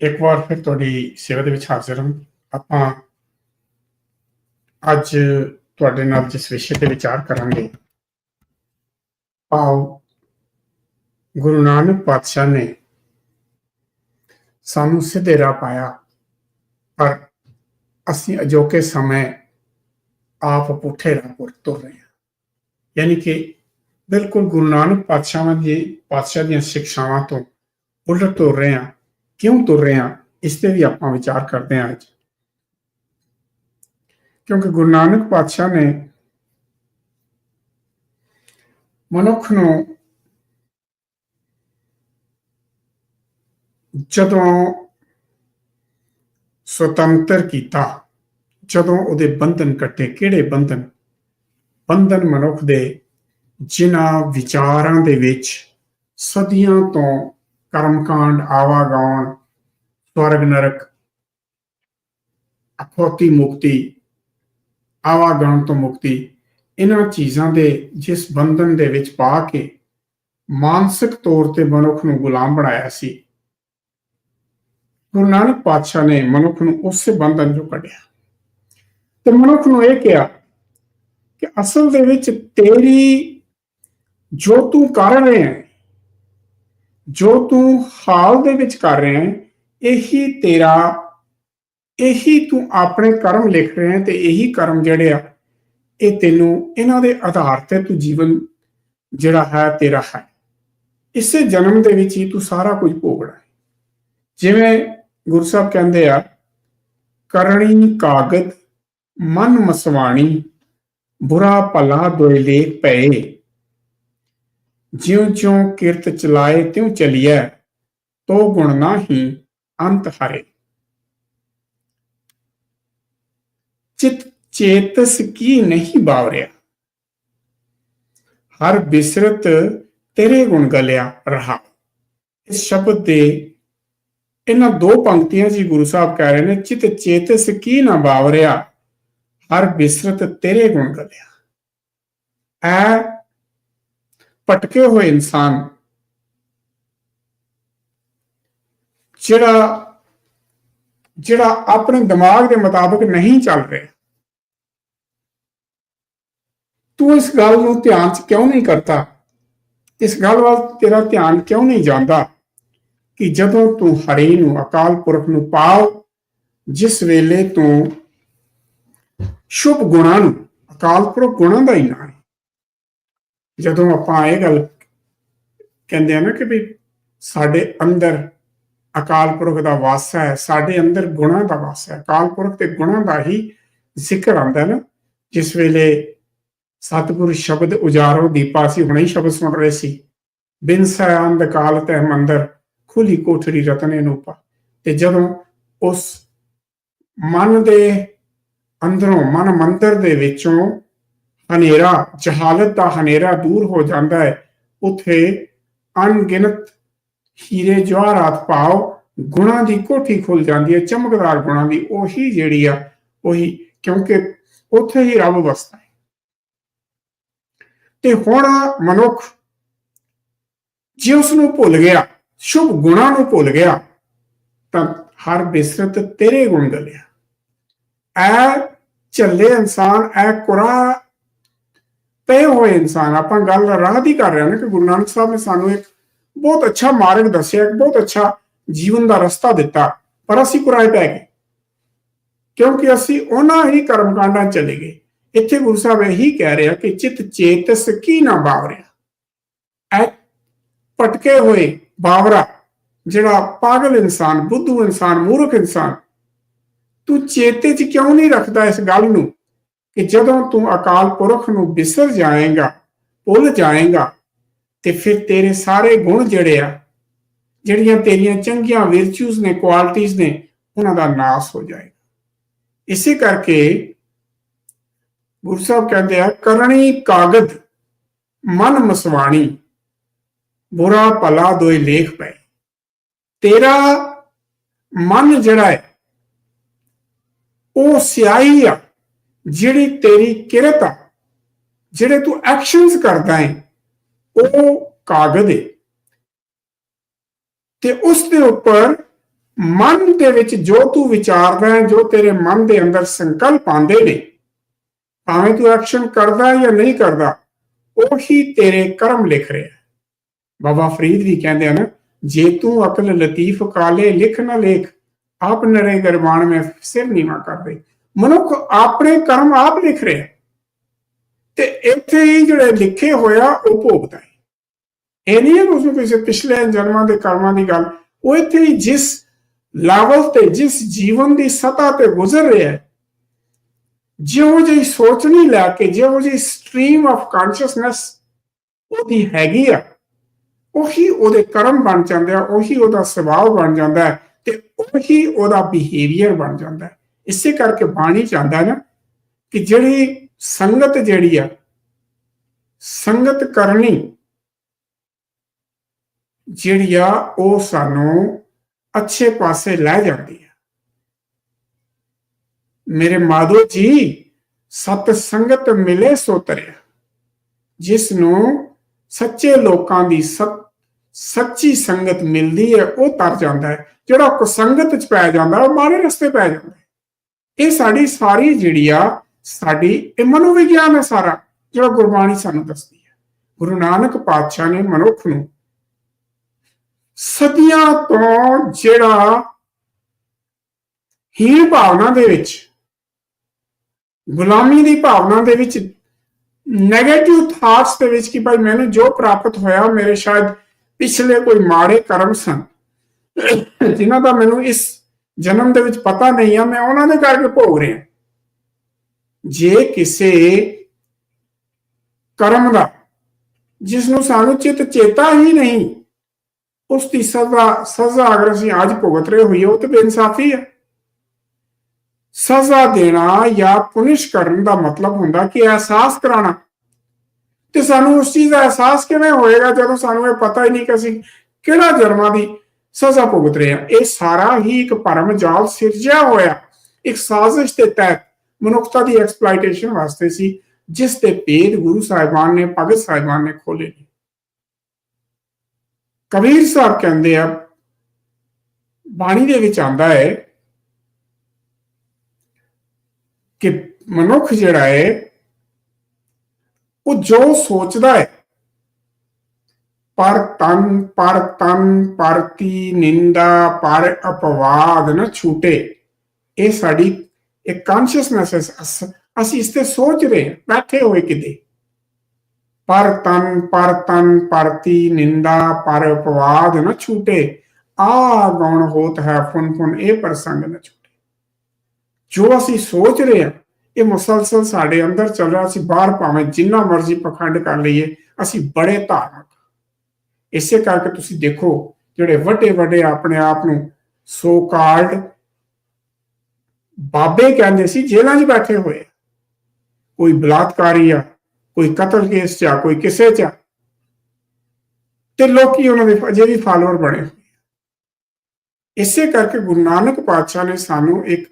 ਇੱਕ ਵਾਰ ਫਿਰ ਤੁਹਾਡੀ ਸੇਵਾ ਦੇ ਵਿੱਚ ਹਾਜ਼ਰ ਹਾਂ ਆਪਾਂ ਅੱਜ ਤੁਹਾਡੇ ਨਾਲ ਜਿਸ ਵਿਸ਼ੇ ਤੇ ਵਿਚਾਰ ਕਰਾਂਗੇ ਆਓ ਗੁਰੂ ਨਾਨਕ ਪਾਤਸ਼ਾਹ ਨੇ ਸਾਨੂੰ ਸਿੱਧੇ ਰਾਹ ਪਾਇਆ, ਪਰ ਅਸੀਂ ਅਜੋਕੇ ਸਮੇਂ ਆਪ ਪੁੱਠੇ ਰਾਹ ਪਰ ਤੁਰ ਰਹੇ ਹਾਂ। ਯਾਨੀ ਕਿ ਬਿਲਕੁਲ ਗੁਰੂ ਨਾਨਕ ਪਾਤਸ਼ਾਹ ਦੀ, ਪਾਤਸ਼ਾਹ ਦੀਆਂ ਸਿੱਖਿਆਵਾਂ ਤੋਂ ਉਲਟ ਤੁਰ ਰਹੇ ਹਾਂ। ਕਿਉਂ ਤੁਰ ਰਹੇ ਹਾਂ? ਇਸ ਤੇ ਵੀ ਆਪਾਂ ਵਿਚਾਰ ਕਰਦੇ ਹਾਂ ਅੱਜ। ਕਿਉਂਕਿ ਗੁਰੂ ਨਾਨਕ ਪਾਤਸ਼ਾਹ ਨੇ ਮਨੁੱਖ ਨੂੰ ਜਦੋਂ ਸੁਤੰਤਰ ਕੀਤਾ, ਜਦੋਂ ਉਹਦੇ ਬੰਧਨ ਕੱਟੇ, ਕਿਹੜੇ ਬੰਧਨ? ਬੰਧਨ ਮਨੁੱਖ ਦੇ ਜਿਨ੍ਹਾਂ ਵਿਚਾਰਾਂ ਦੇ ਵਿੱਚ ਸਦੀਆਂ ਤੋਂ ਕਰਮਕਾਂਡ, ਆਵਾਗਾਉਣ, ਸਵਰਗ ਨਰਕ, ਅਖੌਤੀ ਮੁਕਤੀ, ਆਵਾਗਾਉਣ ਤੋਂ ਮੁਕਤੀ, ਇਹਨਾਂ ਚੀਜ਼ਾਂ ਦੇ ਜਿਸ ਬੰਧਨ ਦੇ ਵਿੱਚ ਪਾ ਕੇ ਮਾਨਸਿਕ ਤੌਰ ਤੇ ਮਨੁੱਖ ਨੂੰ ਗੁਲਾਮ ਬਣਾਇਆ ਸੀ। ਗੁਰੂ ਨਾਨਕ ਪਾਤਸ਼ਾਹ ਨੇ ਮਨੁੱਖ ਨੂੰ ਉਸੇ ਬੰਧਨ ਚੋਂ ਕੱਢਿਆ। ਤੇ ਮਨੁੱਖ ਨੂੰ ਇਹ ਕਿਹਾ ਕਿ ਅਸਲ ਦੇ ਵਿੱਚ ਤੇਰੀ ਜੋ ਤੂੰ ਕਰ ਰਿਹਾ ਹੈ ਜੋ ਤੂੰ ਹਾਲ ਦੇ ਵਿੱਚ ਕਰ ਰਿਹਾ ਹੈ, ਇਹੀ ਤੇਰਾ, ਇਹੀ ਤੂੰ ਆਪਣੇ ਕਰਮ ਲਿਖ ਰਿਹਾ ਹੈ ਤੇ ਇਹੀ ਕਰਮ ਜਿਹੜੇ ਆ, ਇਹ ਤੈਨੂੰ ਇਹਨਾਂ ਦੇ ਆਧਾਰ ਤੇ ਤੂੰ ਜੀਵਨ ਜਿਹੜਾ ਹੈ ਤੇਰਾ ਹੈ। ਇਸੇ ਜਨਮ ਦੇ ਵਿੱਚ ਹੀ ਤੂੰ ਸਾਰਾ ਕੁਝ ਭੋਗਣਾ ਹੈ। ਜਿਵੇਂ ਗੁਰੂ ਸਾਹਿਬ ਕਹਿੰਦੇ ਆ, ਕਰਣੀ ਕਾਗਦ, ਮਨ ਮਸਵਾਣੀ, ਬੁਰਾ ਭਲਾ ਦੋਇ ਲੇਖ ਪਏ। ਜਿਉ ਜਿਉ ਕਿਰਤ ਚਲਾਏ ਤਿਉ ਚਲੀਐ, ਤੋ ਗੁਣ ਨਾਹੀ ਅੰਤ ਹਰੇ। ਚਿਤ ਚੇਤਸ ਕੀ ਨਹੀਂ ਬਾਵਰਿਆ? ਹਰ ਬਿਸਰਤ ਤੇਰੇ ਗੁਣ ਗਲਿਆ ਰਹਾ। ਇਸ ਸ਼ਬਦ ਦੇ ਇਹਨਾਂ ਦੋ ਪੰਕਤੀਆਂ ਜੀ ਗੁਰੂ ਸਾਹਿਬ ਕਹਿ ਰਹੇ ਨੇ, ਚਿਤ ਚੇਤਸ ਕੀ ਨਾ ਬਾਵਰਿਆ? ਹਰ ਬਿਸਰਤ ਤੇਰੇ ਗੁਣ ਗਲਿਆ। ਐ ਭਟਕੇ ਹੋਏ ਇਨਸਾਨ। ਜਿਹੜਾ ਜਿਹੜਾ ਆਪਣੇ ਦਿਮਾਗ ਦੇ ਮੁਤਾਬਕ ਨਹੀਂ ਚੱਲ ਰਿਹਾ। ਤੂੰ ਇਸ ਗੱਲ ਨੂੰ ਧਿਆਨ ਚ ਕਿਉਂ ਨਹੀਂ ਕਰਦਾ? ਇਸ ਗੱਲ ਵੱਲ ਤੇਰਾ ਧਿਆਨ ਕਿਉਂ ਨਹੀਂ ਜਾਂਦਾ? ਕਿ ਜਦੋਂ ਤੂੰ ਹਰੀ ਨੂੰ, ਅਕਾਲ ਪੁਰਖ ਨੂੰ ਪਾਓ, ਜਿਸ ਵੇਲੇ ਤੂੰ ਸ਼ੁਭ ਗੁਣਾਂ ਨੂੰ, ਅਕਾਲ ਪੁਰਖ ਗੁਣਾਂ ਦਾ ਹੀ ਨਾਂ ਜਦੋਂ ਆਪਾਂ ਇਹ ਗੱਲ ਕਹਿੰਦੇ ਆ ਨਾ ਕਿ ਵੀ ਸਾਡੇ ਅੰਦਰ ਅਕਾਲ ਪੁਰਖ ਦਾ ਵਾਸਾ ਹੈ, ਸਾਡੇ ਅੰਦਰ ਗੁਣਾਂ ਦਾ ਵਾਸਾ ਹੈ, ਅਕਾਲ ਪੁਰਖ ਤੇ ਗੁਣਾਂ ਦਾ ਹੀ ਜ਼ਿਕਰ ਆਉਂਦਾ ਨਾ, ਜਿਸ ਵੇਲੇ ਸਤਿਗੁਰ ਸ਼ਬਦ ਉਜਾਰੋ, ਦੀਪਾ ਸੀ ਹੁਣੇ ਹੀ ਸ਼ਬਦ ਸੁਣ ਰਹੇ ਸੀ, ਬਿਨ ਸਿਆੰਦ ਕਾਲ ਤੈ ਮੰਦਰ, ਖੁੱਲੀ ਕੋਠੜੀ ਰਤਨੇ ਨੂਪਾ ਤੇ ਜਦੋਂ ਉਸ ਮਨ ਦੇ ਅੰਦਰੋਂ, ਮਨ ਮੰਦਰ ਦੇ ਵਿੱਚੋਂ ਹਨੇਰਾ, ਜਹਾਲਤ ਦਾ ਹਨੇਰਾ ਦੂਰ ਹੋ ਜਾਂਦਾ ਹੈ। ਉਥੇ ਅਣਗਿਣਤ ਹੀਰੇ ਜਵਾਹਰਾਤ ਪਾਓ, ਗੁਣਾ ਦੀ ਕੋਠੀ ਖੁੱਲ ਜਾਂਦੀ ਹੈ, ਚਮਕਦਾਰ ਗੁਣਾ ਦੀ। ਉਹੀ ਜਿਹੜੀ ਆ, ਉਹੀ, ਕਿਉਂਕਿ ਉਥੇ ਹੀ ਰੱਬ ਵਸਦਾ ਹੈ। ਤੇ ਹੁਣ ਮਨੁੱਖ ਜੇ ਉਸ ਨੂੰ ਭੁੱਲ ਗਿਆ, ਸ਼ੁਭ ਗੁਣਾ ਨੂੰ ਭੁੱਲ ਗਿਆ, ਤਾਂ ਹਰ ਬਿਸਰਤ ਤੇਰੇ ਗੁਣ ਗਲਿਆ। ਐ ਚੱਲੇ ਇਨਸਾਨ, ਐ ਕੁਰਾ ਪਏ ਹੋਏ ਇਨਸਾਨ, ਆਪਾਂ ਗੱਲ ਰਾਹ ਦੀ ਕਰ ਰਹੇ ਹਾਂ ਕਿ ਗੁਰੂ ਨਾਨਕ ਸਾਹਿਬ ਨੇ ਸਾਨੂੰ ਇੱਕ ਬਹੁਤ ਅੱਛਾ ਮਾਰਗ ਦੱਸਿਆ ਬਹੁਤ ਅੱਛਾ ਜੀਵਨ ਦਾ ਰਸਤਾ ਦਿੱਤਾ, ਪਰ ਅਸੀਂ ਕੁਰਾਏ ਪੈ ਗਏ। ਕਿਉਂਕਿ ਅਸੀਂ ਉਹਨਾਂ ਹੀ ਕਰਮਕਾਂਡਾਂ ਚਲੇ ਗਏ। ਇੱਥੇ ਗੁਰੂ ਸਾਹਿਬ ਇਹੀ ਕਹਿ ਰਿਹਾ ਕਿ ਚਿਤ ਚੇਤਸ ਕੀ ਨਾ ਬਾਵਰਿਆ ਐ ਪਟਕੇ ਹੋਏ ਬਾਵਰਾ, ਜਿਹੜਾ ਪਾਗਲ ਇਨਸਾਨ, ਬੁੱਧੂ ਇਨਸਾਨ, ਮੂਰਖ ਇਨਸਾਨ, ਤੂੰ ਚੇਤੇ 'ਚ ਕਿਉਂ ਨਹੀਂ ਰੱਖਦਾ ਇਸ ਗੱਲ ਨੂੰ? ਕਿ ਜਦੋਂ ਤੂੰ ਅਕਾਲ ਪੁਰਖ ਨੂੰ ਵਿਸਰ ਜਾਏਗਾ, ਭੁੱਲ ਜਾਏਗਾ, ਤੇ ਫਿਰ ਤੇਰੇ ਸਾਰੇ ਗੁਣ ਜਿਹੜੇ ਆ, ਜਿਹੜੀਆਂ ਤੇਰੀਆਂ ਚੰਗੀਆਂ ਵਿਰਚੂਸ ਨੇ ਕੁਆਲਿਟੀਆਂ ਨੇ, ਉਹਨਾਂ ਦਾ ਨਾਸ ਹੋ ਜਾਏਗਾ। ਇਸੇ ਕਰਕੇ ਗੁਰੂ ਸਾਹਿਬ ਕਹਿੰਦੇ ਆ ਕਰਨੀ ਕਾਗਦ, ਮਨ ਮਸਵਾਣੀ, ਬੁਰਾ ਭਲਾ ਦੋਈ ਲੇਖ ਪਏ ਤੇਰਾ ਮਨ ਜਿਹੜਾ ਹੈ, ਉਹ ਸਿਆਹੀ ਆ। ਜਿਹੜੀ ਤੇਰੀ ਕਿਰਤ ਆ, ਜਿਹੜੇ ਤੂੰ ਐਕਸ਼ਨਸ ਕਰਦਾ ਹੈ ਉਹ ਕਾਗਜ਼ ਹੈ ਤੇ ਉਸ ਦੇ ਉੱਪਰ ਮਨ ਦੇ ਵਿੱਚ ਜੋ ਤੂੰ ਵਿਚਾਰਦਾ ਹੈ ਜੋ ਤੇਰੇ ਮਨ ਦੇ ਅੰਦਰ ਸੰਕਲਪ ਆਉਂਦੇ ਨੇ, ਭਾਵੇਂ ਤੂੰ ਐਕਸ਼ਨ ਕਰਦਾ ਜਾਂ ਨਹੀਂ ਕਰਦਾ, ਉਹੀ ਤੇਰੇ ਕਰਮ ਲਿਖ ਰਿਹਾ। ਬਾਬਾ ਫਰੀਦ ਵੀ ਕਹਿੰਦੇ ਹਨ, ਜੇ ਤੂੰ ਅਕਲ ਲਤੀਫ ਕਾਲੇ, ਲਿਖ ਨਾ ਲੇਖ, ਆਪ ਨਰੇ ਗਰਮਾਨ ਮੈਂ ਸਿਰ ਨੀਵਾ ਕਰਦੇ ਮਨੁੱਖ ਆਪਣੇ ਕਰਮ ਆਪ ਲਿਖ ਰਿਹਾ ਤੇ ਇੱਥੇ ਹੀ ਜਿਹੜੇ ਲਿਖੇ ਹੋਇਆ ਉਹ ਭੋਗਦਾ ਹੈ। ਇਹ ਨਹੀਂ ਹੈ ਕਿ ਉਸਨੂੰ ਕਿਸੇ ਪਿਛਲੇ ਜਨਮਾਂ ਦੇ ਕਰਮਾਂ ਦੀ ਗੱਲ, ਉਹ ਇੱਥੇ ਹੀ ਜਿਸ ਲੈਵਲ ਤੇ, ਜਿਸ ਜੀਵਨ ਦੀ ਸਤਾ ਤੇ ਗੁਜ਼ਰ ਰਿਹਾ ਹੈ, ਜਿਹੋ ਜਿਹੀ ਸੋਚ ਨਹੀਂ ਲੈ ਕੇ, ਜਿਹੋ ਜਿਹੀ ਸਟਰੀਮ ਆਫ ਕੌਨਸ਼ੀਅਸਨੈਸ ਉਹਦੀ ਹੈਗੀ ਆ, ਉਹੀ ਉਹਦੇ ਕਰਮ ਬਣ ਜਾਂਦੇ ਆ, ਉਹੀ ਉਹਦਾ ਸੁਭਾਅ ਬਣ ਜਾਂਦਾ ਹੈ ਤੇ ਉਹੀ ਉਹਦਾ ਬਿਹੇਵੀਅਰ ਬਣ ਜਾਂਦਾ ਹੈ। ਇਸੇ ਕਰਕੇ ਬਾਣੀ ਚਾਹੁੰਦਾ ਨਾ ਕਿ ਜਿਹੜੀ ਸੰਗਤ ਜਿਹੜੀ ਆ, ਸੰਗਤ ਕਰਨੀ ਜਿਹੜੀ ਆ, ਉਹ ਸਾਨੂੰ ਅੱਛੇ ਪਾਸੇ ਲੈ ਜਾਂਦੀ ਹੈ ਮੇਰੇ ਮਾਧੋ ਜੀ, ਸਤ ਸੰਗਤ ਮਿਲੇ ਸੋ ਤਰਿਆ ਜਿਸ ਨੂੰ ਸੱਚੇ ਲੋਕਾਂ ਦੀ ਸੱਚੀ ਸੰਗਤ ਮਿਲਦੀ ਹੈ, ਉਹ ਤਰ ਜਾਂਦਾ ਹੈ। ਜਿਹੜਾ ਕੁਸੰਗਤ ਚ ਪੈ ਜਾਂਦਾ, ਉਹ ਮਾੜੇ ਰਸਤੇ ਪੈ ਜਾਂਦਾ ਹੈ। ਇਹ ਸਾਡੀ ਸਾਰੀ ਜਿਹੜੀ ਆ, ਸਾਡੀ ਇਹ ਮਨੋਵਿਗਿਆਨ ਹੈ ਸਾਰਾ, ਜਿਹੜਾ ਗੁਰਬਾਣੀ ਸਾਨੂੰ ਦੱਸਦੀ ਹੈ ਗੁਰੂ ਨਾਨਕ ਪਾਤਸ਼ਾਹ ਨੇ ਮਨੁੱਖ ਨੂੰ ਸਦੀਆਂ ਤੋਂ ਜਿਹੜਾ ਹੀ ਭਾਵਨਾ ਦੇ ਵਿੱਚ, ਗੁਲਾਮੀ ਦੀ ਭਾਵਨਾ ਦੇ ਵਿੱਚ 네ਗੇਟਿਵ ਥਾਟਸ ਦੇ ਵਿੱਚ ਕਿ ਭਾਈ ਮੈਨੂੰ ਜੋ ਪ੍ਰਾਪਤ ਹੋਇਆ, ਮੇਰੇ ਸ਼ਾਇਦ ਪਿਛਲੇ ਕੋਈ ਮਾੜੇ ਕਰਮ ਸਨ, ਜਿਨ੍ਹਾਂ ਦਾ ਮੈਨੂੰ ਇਸ ਜਨਮ ਦੇ ਵਿੱਚ ਪਤਾ ਨਹੀਂ ਆ, ਮੈਂ ਉਹਨਾਂ ਦੇ ਕਰਕੇ ਭੋਗ ਰਿਹਾ। ਜੇ ਕਿਸੇ ਕਰਮ ਦਾ ਜਿਸ ਨੂੰ ਸਾਨੂੰ ਚਿਤ ਚੇਤਾ ਹੀ ਨਹੀਂ, ਉਸ ਦੀ ਸਜ਼ਾ ਸਜ਼ਾ ਅਗਰ ਅਸੀਂ ਅੱਜ ਭੁਗਤ ਰਹੇ ਹੋਈਏ, ਉਹ ਤੇ ਬੇਇਨਸਾਫੀ ਹੈ ਸਜ਼ਾ ਦੇਣਾ ਜਾਂ ਪੁਨਿਸ਼ ਕਰਨ ਦਾ ਮਤਲਬ ਹੁੰਦਾ ਕਿ ਅਹਿਸਾਸ ਕਰਾਉਣਾ। ਤੇ ਸਾਨੂੰ ਉਸ ਚੀਜ਼ ਦਾ ਅਹਿਸਾਸ ਕਿਵੇਂ ਹੋਏਗਾ ਜਦੋਂ ਸਾਨੂੰ ਇਹ ਪਤਾ ਹੀ ਨਹੀਂ ਕਿ ਅਸੀਂ ਕਿਹੜਾ ਜਨਮਾਂ ਦੀ ਸਜ਼ਾ ਭੁਗਤ ਰਹੇ ਹਾਂ। ਇਹ ਸਾਰਾ ਹੀ ਇੱਕ ਪਰਮ ਜਾਲ ਸਿਰਜਿਆ ਹੋਇਆ। ਇੱਕ ਸਾਜ਼ਿਸ਼ ਦੇ ਤਹਿਤ ਮਨੁੱਖਤਾ ਦੀ ਐਕਸਪਲੋਇਟੇਸ਼ਨ ਵਾਸਤੇ ਸੀ, ਜਿਸ ਦੇ ਭੇਦ ਗੁਰੂ ਸਾਹਿਬਾਨ ਨੇ, ਭਗਤ ਸਾਹਿਬਾਨ ਨੇ ਖੋਲੇ ਨੇ। ਕਬੀਰ ਸਾਹਿਬ ਕਹਿੰਦੇ ਆ, ਬਾਣੀ ਦੇ ਵਿੱਚ ਆਂਦਾ ਹੈ ਕਿ ਮਨੁੱਖ ਜਿਹੜਾ ਹੈ, ਉਹ ਜੋ ਸੋਚਦਾ ਹੈ ਪਰ ਤਨ ਪਰ ਤਨ, ਪਰਤੀ, ਨਿੰਦਾ, ਪਰ ਅਪਵਾਦ ਨਾ ਛੂਟੇ। ਇਹ ਸਾਡੀ ਇੱਕ ਕੌਨਸ਼ੀਅਸਨੈਸ ਹੈ। ਅਸੀਂ ਇਸ ਤੇ ਸੋਚ ਰਹੇ ਹਾਂ, ਬੈਠੇ ਹੋਏ ਕਿਤੇ। ਪਰ ਤਨ ਪਰ ਤਨ, ਪਰਤੀ, ਨਿੰਦਾ, ਪਰ ਅਪਵਾਦ ਨਾ ਛੂਟੇ। ਆ ਗਉਣ ਹੋਤ ਹੈ ਫੁਨ ਫੁਨ ਇਹ ਪ੍ਰਸੰਗ ਨਾ ਛੂਟੇ। ਜੋ ਅਸੀਂ ਸੋਚ ਰਹੇ ਹਾਂ, ਇਹ ਮੁਸਲਸਲ ਸਾਡੇ ਅੰਦਰ ਚੱਲ ਰਿਹਾ। ਅਸੀਂ ਬਾਹਰ ਭਾਵੇਂ ਜਿੰਨਾ ਮਰਜ਼ੀ ਪਖੰਡ ਕਰ ਲਈਏ, ਅਸੀਂ ਬੜੇ ਧਾਰਮਿਕ ਇਸੇ ਕਰਕੇ ਤੁਸੀਂ ਦੇਖੋ ਜਿਹੜੇ ਵੱਡੇ ਵੱਡੇ ਆਪਣੇ ਆਪ ਨੂੰ ਸੋ ਕਾਲਡ ਬਾਬੇ ਕਹਿੰਦੇ ਸੀ, ਜੇਲ੍ਹਾਂ 'ਚ ਬੈਠੇ ਹੋਏ ਕੋਈ ਬਲਾਤਕਾਰੀ ਆ, ਕੋਈ ਕਤਲ ਕੇਸ 'ਚ ਆ, ਕੋਈ ਕਿਸੇ 'ਚ ਆ। ਤੇ ਲੋਕੀ ਉਹਨਾਂ ਦੇ ਅਜੇ ਵੀ ਫਾਲੋਅਰ ਬਣੇ ਹੋਏ ਇਸੇ ਕਰਕੇ ਗੁਰੂ ਨਾਨਕ ਪਾਤਸ਼ਾਹ ਨੇ ਸਾਨੂੰ ਇੱਕ